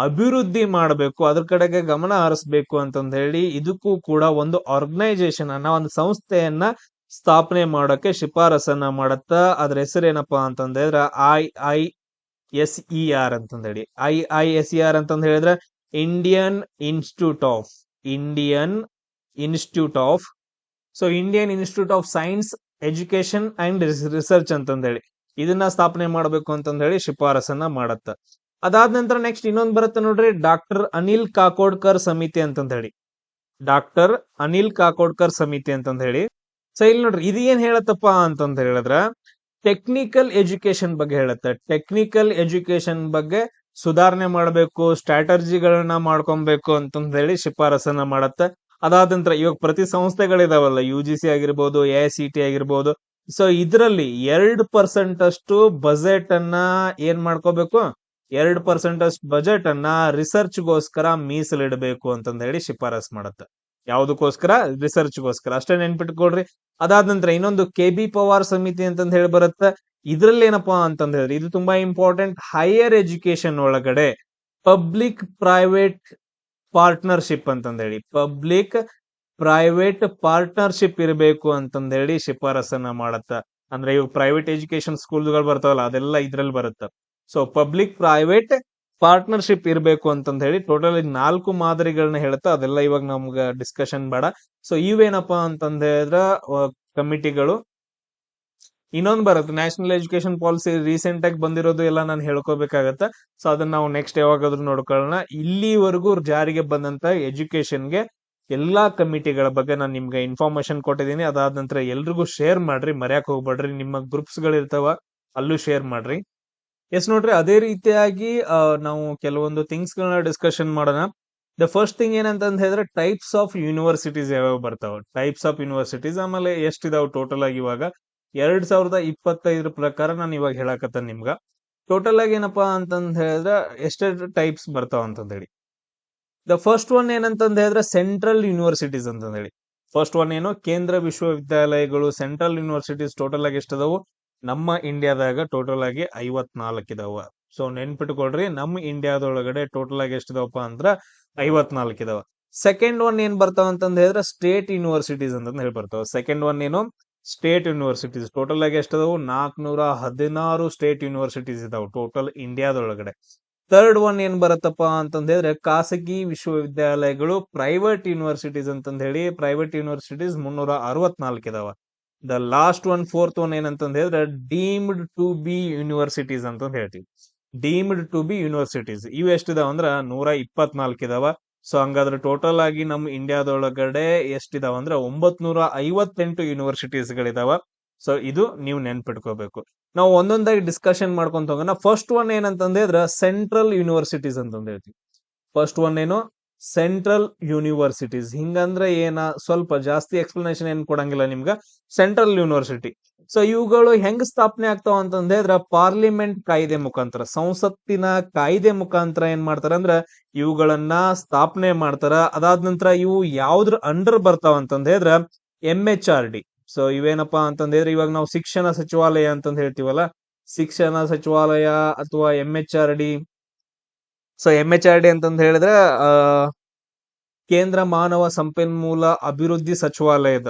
ಅಭಿವೃದ್ಧಿ ಮಾಡಬೇಕು, ಅದ್ರ ಕಡೆಗೆ ಗಮನ ಹರಿಸ್ಬೇಕು ಅಂತಂದ ಹೇಳಿ ಇದಕ್ಕೂ ಕೂಡ ಒಂದು ಆರ್ಗನೈಸೇಷನ್ ಅನ್ನ, ಒಂದು ಸಂಸ್ಥೆಯನ್ನ ಸ್ಥಾಪನೆ ಮಾಡೋಕೆ ಶಿಫಾರಸನ್ನ ಮಾಡುತ್ತಾ. ಅದ್ರ ಹೆಸರೇನಪ್ಪಾ ಅಂತಂದ ಹೇಳಿದ್ರೆ I I S E R ಅಂತಂದೇಳಿ I I S E R ಅಂತಂದ ಹೇಳಿದ್ರೆ Indian Institute of Indian Institute of so Indian Institute of Science Education and Research ಅಂತಂದೇಳಿ ಇದನ್ನ ಸ್ಥಾಪನೆ ಮಾಡಬೇಕು ಅಂತಂದ ಹೇಳಿ ಶಿಫಾರಸನ್ನ ಮಾಡತ್ತ. ಅದಾದ ನಂತರ ನೆಕ್ಸ್ಟ್ ಇನ್ನೊಂದು ಬರುತ್ತೆ ನೋಡ್ರಿ ಡಾಕ್ಟರ್ ಅನಿಲ್ ಕಾಕೋಡ್ಕರ್ ಸಮಿತಿ ಅಂತಂದ ಹೇಳಿ. ಡಾಕ್ಟರ್ ಅನಿಲ್ ಕಾಕೋಡ್ಕರ್ ಸಮಿತಿ ಅಂತಂದ ಹೇಳಿ. ಸೊ ಇಲ್ಲಿ ನೋಡ್ರಿ, ಇದು ಏನ್ ಹೇಳತ್ತಪ್ಪ ಅಂತಂದ ಹೇಳಿದ್ರ ಟೆಕ್ನಿಕಲ್ ಎಜುಕೇಶನ್ ಬಗ್ಗೆ ಹೇಳುತ್ತೆ. ಟೆಕ್ನಿಕಲ್ ಎಜುಕೇಶನ್ ಬಗ್ಗೆ ಸುಧಾರಣೆ ಮಾಡಬೇಕು ಸ್ಟ್ರಾಟರ್ಜಿಗಳನ್ನ ಮಾಡ್ಕೊಬೇಕು ಅಂತಂದ ಹೇಳಿ ಶಿಫಾರಸನ್ನ ಮಾಡತ್ತೆ. ಅದಾದ ನಂತರ ಇವಾಗ ಪ್ರತಿ ಸಂಸ್ಥೆಗಳಿದಾವಲ್ಲ ಯು ಜಿ ಸಿ ಆಗಿರ್ಬೋದು ಎ ಸಿ ಟಿ ಆಗಿರ್ಬೋದು ಸೊ ಇದರಲ್ಲಿ ಎರಡು ಪರ್ಸೆಂಟ್ ಅಷ್ಟು ಬಜೆಟ್ ಅನ್ನ ಏನ್ ಮಾಡ್ಕೋಬೇಕು? ಎರಡ್ ಪರ್ಸೆಂಟ್ ಅಷ್ಟು ಬಜೆಟ್ ಅನ್ನ ರಿಸರ್ಚ್ ಗೋಸ್ಕರ ಮೀಸಲಿಡಬೇಕು ಅಂತಂದ ಹೇಳಿ ಶಿಫಾರಸ್ ಮಾಡುತ್ತೆ. ಯಾವ್ದಕ್ಕೋಸ್ಕರ ರಿಸರ್ಚ್ಗೋಸ್ಕರ ಅಷ್ಟೇ ನೆನ್ಪಿಟ್ಕೊಳ್ರಿ. ಅದಾದ ನಂತರ ಇನ್ನೊಂದು ಕೆ ಬಿ ಪವಾರ್ ಸಮಿತಿ ಅಂತಂದ ಹೇಳಿ ಬರುತ್ತೆ. ಇದ್ರಲ್ಲಿ ಏನಪ್ಪಾ ಅಂತಂದ ಹೇಳಿದ್ರೆ ಇದು ತುಂಬಾ ಇಂಪಾರ್ಟೆಂಟ್ ಹೈಯರ್ ಎಜುಕೇಶನ್ ಒಳಗಡೆ ಪಬ್ಲಿಕ್ ಪ್ರೈವೇಟ್ ಪಾರ್ಟ್ನರ್ಶಿಪ್ ಅಂತಂದ ಹೇಳಿ. ಪಬ್ಲಿಕ್ ಪ್ರೈವೇಟ್ ಪಾರ್ಟ್ನರ್ಶಿಪ್ ಇರಬೇಕು ಅಂತಂದ ಹೇಳಿ ಶಿಫಾರಸನ್ನ ಮಾಡತ್ತ. ಅಂದ್ರೆ ಇವು ಪ್ರೈವೇಟ್ ಎಜುಕೇಶನ್ ಸ್ಕೂಲ್ಗಳು ಬರ್ತಾವಲ್ಲ, ಅದೆಲ್ಲ ಇದ್ರಲ್ಲಿ ಬರುತ್ತೆ. ಸೊ ಪಬ್ಲಿಕ್ ಪ್ರೈವೇಟ್ ಪಾರ್ಟ್ನರ್ಶಿಪ್ ಇರಬೇಕು ಅಂತಂದ ಹೇಳಿ ಟೋಟಲ್ ನಾಲ್ಕು ಮಾದರಿಗಳನ್ನ ಹೇಳ್ತಾ ಅದೆಲ್ಲ ಇವಾಗ ನಮ್ಗೆ ಡಿಸ್ಕಷನ್ ಬೇಡ. ಸೊ ಇವೇನಪ್ಪಾ ಅಂತಂದ ಹೇಳಿದ್ರ ಕಮಿಟಿಗಳು. ಇನ್ನೊಂದು ಬರುತ್ತೆ ನ್ಯಾಷನಲ್ ಎಜುಕೇಶನ್ ಪಾಲಿಸಿ ರೀಸೆಂಟ್ ಆಗಿ ಬಂದಿರೋದು ಎಲ್ಲ ನಾನು ಹೇಳ್ಕೋಬೇಕಾಗತ್ತ. ಸೊ ಅದನ್ನ ನಾವು ನೆಕ್ಸ್ಟ್ ಯಾವಾಗಾದ್ರೂ ನೋಡ್ಕೊಳ್ಳೋಣ ಇಲ್ಲಿವರೆಗೂ ಜಾರಿಗೆ ಬಂದಂತ ಎಜುಕೇಶನ್ಗೆ ಎಲ್ಲಾ ಕಮಿಟಿಗಳ ಬಗ್ಗೆ ನಾನು ನಿಮ್ಗೆ ಇನ್ಫಾರ್ಮೇಶನ್ ಕೊಟ್ಟಿದ್ದೀನಿ. ಅದಾದ ನಂತರ ಎಲ್ರಿಗೂ ಶೇರ್ ಮಾಡ್ರಿ, ಮರ್ಯಾಕ್ ಹೋಗ್ಬೇಡ್ರಿ. ನಿಮ್ಮ ಗ್ರೂಪ್ಸ್ ಗಳಿರ್ತಾವ, ಅಲ್ಲೂ ಶೇರ್ ಮಾಡ್ರಿ. ಎಸ್ ನೋಡ್ರಿ, ಅದೇ ರೀತಿಯಾಗಿ ನಾವು ಕೆಲವೊಂದು ಥಿಂಗ್ಸ್ ಗಳನ್ನ ಡಿಸ್ಕಷನ್ ಮಾಡೋಣ. ದ ಫಸ್ಟ್ ಥಿಂಗ್ ಏನಂತಂದ್ ಹೇಳಿದ್ರೆ, ಟೈಪ್ಸ್ ಆಫ್ ಯೂನಿವರ್ಸಿಟೀಸ್ ಯಾವ್ಯಾವ ಬರ್ತಾವ? ಟೈಪ್ಸ್ ಆಫ್ ಯೂನಿವರ್ಸಿಟೀಸ್ ಆಮೇಲೆ ಎಷ್ಟಿದಾವ್ ಟೋಟಲ್ ಆಗಿ ಇವಾಗ? ಎರಡ್ ಸಾವಿರದ ಇಪ್ಪತ್ತೈದರ ಪ್ರಕಾರ ನಾನು ಇವಾಗ ಹೇಳಕತ್ತ ನಿಮ್ಗ. ಟೋಟಲ್ ಆಗಿ ಏನಪ್ಪಾ ಅಂತಂದ್ ಹೇಳಿದ್ರೆ ಎಷ್ಟೆಷ್ಟು ಟೈಪ್ಸ್ ಬರ್ತಾವ ಅಂತಂದ್ ಹೇಳಿ. ದ ಫಸ್ಟ್ ಒನ್ ಏನಂತಂದ್ ಹೇಳಿದ್ರೆ, ಸೆಂಟ್ರಲ್ ಯೂನಿವರ್ಸಿಟೀಸ್ ಅಂತಂದೇಳಿ ಫಸ್ಟ್ ಒನ್ ಏನು? ಕೇಂದ್ರ ವಿಶ್ವವಿದ್ಯಾಲಯಗಳು, ಸೆಂಟ್ರಲ್ ಯೂನಿವರ್ಸಿಟೀಸ್ ಟೋಟಲ್ ಆಗಿ ಎಷ್ಟದಾವು ನಮ್ಮ ಇಂಡಿಯಾದಾಗ ಟೋಟಲ್ ಆಗಿ ಐವತ್ನಾಲ್ಕು ಇದಾವ. ಸೊ ನೆನ್ಪಿಟ್ಕೊಳ್ರಿ ನಮ್ಮ ಇಂಡಿಯಾದೊಳಗಡೆ ಟೋಟಲ್ ಆಗಿ ಎಷ್ಟಿದಾವಪ್ಪ ಅಂದ್ರ ಐವತ್ನಾಲ್ಕು ಇದಾವ. ಸೆಕೆಂಡ್ ಒನ್ ಏನ್ ಬರ್ತಾವ ಅಂತಂದ ಹೇಳಿದ್ರೆ ಸ್ಟೇಟ್ ಯೂನಿವರ್ಸಿಟೀಸ್ ಅಂತ ಹೇಳಿ ಬರ್ತಾವ. ಸೆಕೆಂಡ್ ಒನ್ ಏನು? ಸ್ಟೇಟ್ ಯೂನಿವರ್ಸಿಟೀಸ್ ಟೋಟಲ್ ಆಗಿ ಎಷ್ಟದಾವು? ನಾಲ್ಕನೂರ ಹದಿನಾರು ಸ್ಟೇಟ್ ಯೂನಿವರ್ಸಿಟೀಸ್ ಇದಾವ ಟೋಟಲ್ ಇಂಡಿಯಾದೊಳಗಡೆ ಥರ್ಡ್ ಒನ್ ಏನ್ ಬರುತ್ತಪ್ಪ ಅಂತಂದ ಹೇಳಿದ್ರೆ ಖಾಸಗಿ ವಿಶ್ವವಿದ್ಯಾಲಯಗಳು ಪ್ರೈವೇಟ್ ಯೂನಿವರ್ಸಿಟೀಸ್ ಅಂತಂದ ಹೇಳಿ ಪ್ರೈವೇಟ್ ಯೂನಿವರ್ಸಿಟೀಸ್ ಮುನ್ನೂರ ಅರವತ್ನಾಲ್ಕು ಇದಾವ. The last one fourth one ಏನಂತ ಹೇಳಿದ್ರೆ ಡೀಮ್ಡ್ ಟು ಬಿ ಯೂನಿವರ್ಸಿಟೀಸ್ ಅಂತ ಹೇಳ್ತೀವಿ. Deemed to be universities. ಇವು ಎಷ್ಟಿದಾವ ಅಂದ್ರೆ ನೂರ ಇಪ್ಪತ್ನಾಲ್ಕು ಇದಾವ. ಸೊ ಹಂಗಾದ್ರೆ ಟೋಟಲ್ ಆಗಿ ನಮ್ಮ ಇಂಡಿಯಾದೊಳಗಡೆ ಎಷ್ಟಿದಾವ ಅಂದ್ರೆ ಒಂಬತ್ ನೂರ ಐವತ್ತೆಂಟು ಯೂನಿವರ್ಸಿಟೀಸ್ ಗಳಿದಾವ ಸೊ ಇದು ನೀವು ನೆನ್ಪಿಟ್ಕೋಬೇಕು. ನಾವು ಒಂದೊಂದಾಗಿ ಡಿಸ್ಕಷನ್ ಮಾಡ್ಕೊಂತ ಹೋಗೋಣ. ಫಸ್ಟ್ ಒನ್ ಏನಂತಂದ್ರೆ ಸೆಂಟ್ರಲ್ ಯೂನಿವರ್ಸಿಟೀಸ್ ಅಂತಂದ್ ಹೇಳ್ತೀವಿ. ಫಸ್ಟ್ ಒನ್ ಏನು? ಸೆಂಟ್ರಲ್ ಯೂನಿವರ್ಸಿಟೀಸ್ ಹಿಂಗಂದ್ರೆ ಏನ? ಸ್ವಲ್ಪ ಜಾಸ್ತಿ ಎಕ್ಸ್ಪ್ಲನೇಷನ್ ಏನ್ ಕೊಡಂಗಿಲ್ಲ ನಿಮ್ಗೆ. ಸೆಂಟ್ರಲ್ ಯೂನಿವರ್ಸಿಟಿ ಸೊ ಇವುಗಳು ಹೆಂಗ್ ಸ್ಥಾಪನೆ ಆಗ್ತಾವ ಅಂತಂದ್ರೆ ಪಾರ್ಲಿಮೆಂಟ್ ಕಾಯ್ದೆ ಮುಖಾಂತರ, ಸಂಸತ್ತಿನ ಕಾಯ್ದೆ ಮುಖಾಂತರ ಏನ್ ಮಾಡ್ತಾರ ಅಂದ್ರ ಇವುಗಳನ್ನ ಸ್ಥಾಪನೆ ಮಾಡ್ತಾರ. ಅದಾದ ನಂತರ ಇವು ಯಾವ್ದ್ರ ಅಂಡರ್ ಬರ್ತಾವ ಅಂತಂದ್ ಹೇಳಿದ್ರ M H R D so ಇವೇನಪ್ಪಾ ಅಂತಂದ್ರೆ ಇವಾಗ ನಾವು ಶಿಕ್ಷಣ ಸಚಿವಾಲಯ ಅಂತಂದ್ ಹೇಳ್ತೀವಲ್ಲ? ಶಿಕ್ಷಣ ಸಚಿವಾಲಯ ಅಥವಾ M H R D so M H R D ಅಂತಂದು ಹೇಳಿದ್ರೆ ಕೇಂದ್ರ ಮಾನವ ಸಂಪನ್ಮೂಲ ಅಭಿವೃದ್ಧಿ ಸಚಿವಾಲಯದ.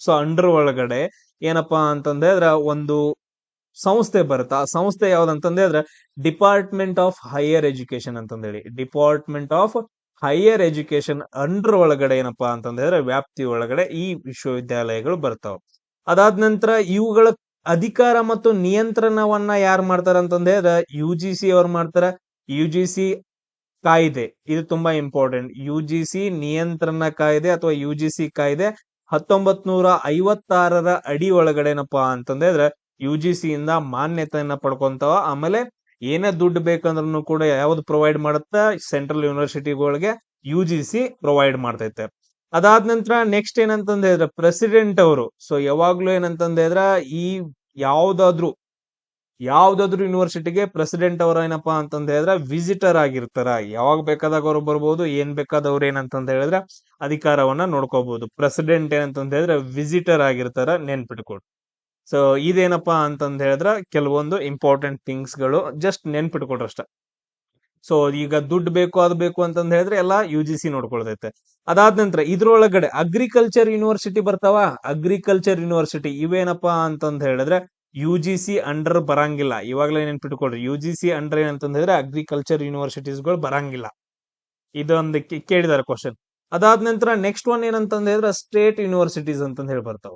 ಸೊ ಅಂಡರ್ ಒಳಗಡೆ ಏನಪ್ಪಾ ಅಂತಂದ್ರೆ ಒಂದು ಸಂಸ್ಥೆ ಬರುತ್ತೆ, ಆ ಸಂಸ್ಥೆ ಯಾವ್ದಂತಂದ್ರೆ ಡಿಪಾರ್ಟ್ಮೆಂಟ್ ಆಫ್ ಹೈಯರ್ ಎಜುಕೇಶನ್ ಅಂತಂದೇಳಿ department of higher education under ಒಳಗಡೆ ಏನಪ್ಪಾ ಅಂತಂದ್ರೆ ವ್ಯಾಪ್ತಿ ಒಳಗಡೆ ಈ ವಿಶ್ವವಿದ್ಯಾಲಯಗಳು ಬರ್ತಾವ. ಅದಾದ ನಂತರ ಇವುಗಳ ಅಧಿಕಾರ ಮತ್ತು ನಿಯಂತ್ರಣವನ್ನ ಯಾರು ಮಾಡ್ತಾರ ಅಂತಂದ್ರೆ ಯು ಜಿ ಸಿ ಅವ್ರು ಮಾಡ್ತಾರ ಯು ಜಿ ಸಿ ಕಾಯ್ದೆ. ಇದು ತುಂಬಾ ಇಂಪಾರ್ಟೆಂಟ್ ಯು ಜಿ ಸಿ ನಿಯಂತ್ರಣ ಕಾಯ್ದೆ ಅಥವಾ ಯು ಜಿ ಸಿ ಕಾಯ್ದೆ ಹತ್ತೊಂಬತ್ ನೂರ ಐವತ್ತಾರರ ಅಡಿ ಒಳಗಡೆ ಏನಪ್ಪಾ ಅಂತಂದ್ರೆ ಯು ಜಿ ಸಿ ಇಂದ ಮಾನ್ಯತೆಯನ್ನ ಪಡ್ಕೊಂತಾವ. ಆಮೇಲೆ ಏನೇ ದುಡ್ಡು ಬೇಕಂದ್ರೂ ಕೂಡ ಯಾವ್ದು ಪ್ರೊವೈಡ್ ಮಾಡುತ್ತಾ? ಸೆಂಟ್ರಲ್ ಯೂನಿವರ್ಸಿಟಿಗಳಿಗೆ ಯು ಜಿ ಸಿ ಪ್ರೊವೈಡ್ ಮಾಡ್ತೈತೆ. ಅದಾದ ನಂತರ ನೆಕ್ಸ್ಟ್ ಏನಂತಂದ್ರೆ ಪ್ರೆಸಿಡೆಂಟ್ ಅವರು. ಸೊ ಯಾವಾಗ್ಲೂ ಏನಂತಂದ್ರೆ ಈ ಯಾವ್ದಾದ್ರು ಯಾವ್ದಾದ್ರು ಯೂನಿವರ್ಸಿಟಿಗೆ ಪ್ರೆಸಿಡೆಂಟ್ ಅವ್ರ ಏನಪ್ಪಾ ಅಂತಂದ ಹೇಳಿದ್ರೆ ವಿಸಿಟರ್ ಆಗಿರ್ತಾರ. ಯಾವಾಗ ಬೇಕಾದಾಗ ಅವ್ರು ಬರ್ಬೋದು, ಏನ್ ಬೇಕಾದವ್ರು ಏನಂತಂದ ಹೇಳಿದ್ರೆ ಅಧಿಕಾರವನ್ನ ನೋಡ್ಕೋಬಹುದು ಪ್ರೆಸಿಡೆಂಟ್ ಏನಂತಂದ ಹೇಳಿದ್ರೆ ವಿಸಿಟರ್ ಆಗಿರ್ತಾರ ನೆನ್ಪಿಟ್ಕೊಡು ಸೊ ಇದೇನಪ್ಪಾ ಅಂತಂದ ಹೇಳಿದ್ರ ಕೆಲವೊಂದು ಇಂಪಾರ್ಟೆಂಟ್ ಥಿಂಗ್ಸ್ಗಳು ಜಸ್ಟ್ ನೆನ್ಪಿಟ್ಕೊಡ್ರಷ್ಟ ಸೊ ಈಗ ದುಡ್ಡು ಬೇಕು, ಅದು ಬೇಕು ಅಂತಂದ ಹೇಳಿದ್ರೆ ಎಲ್ಲ ಯು ಜಿ ಸಿ ನೋಡ್ಕೊಳ್ತೈತೆ. ಅದಾದ ನಂತರ ಇದ್ರೊಳಗಡೆ ಅಗ್ರಿಕಲ್ಚರ್ ಯೂನಿವರ್ಸಿಟಿ ಬರ್ತಾವ. ಅಗ್ರಿಕಲ್ಚರ್ ಯೂನಿವರ್ಸಿಟಿ ಇವೇನಪ್ಪಾ ಅಂತಂದ ಹೇಳಿದ್ರೆ ಯು ಜಿ ಸಿ ಅಂಡರ್ ಬರಂಗಿಲ್ಲ. ಇವಾಗಲೇ ನೆನ್ಪಿಟ್ಕೊಳ್ರಿ. ಯು ಜಿ ಸಿ ಅಂಡರ್ ಏನಂತಂದ್ರೆ ಅಗ್ರಿಕಲ್ಚರ್ ಯೂನಿವರ್ಸಿಟೀಸ್ಗಳು ಬರಂಗಿಲ್ಲ. ಇದೊಂದು ಕೇಳಿದಾರೆ ಕ್ವಶನ್ ಅದಾದ ನಂತರ ನೆಕ್ಸ್ಟ್ ಒನ್ ಏನಂತಂದ್ರೆ ಸ್ಟೇಟ್ ಯೂನಿವರ್ಸಿಟೀಸ್ ಅಂತ ಹೇಳಿ ಬರ್ತಾವ.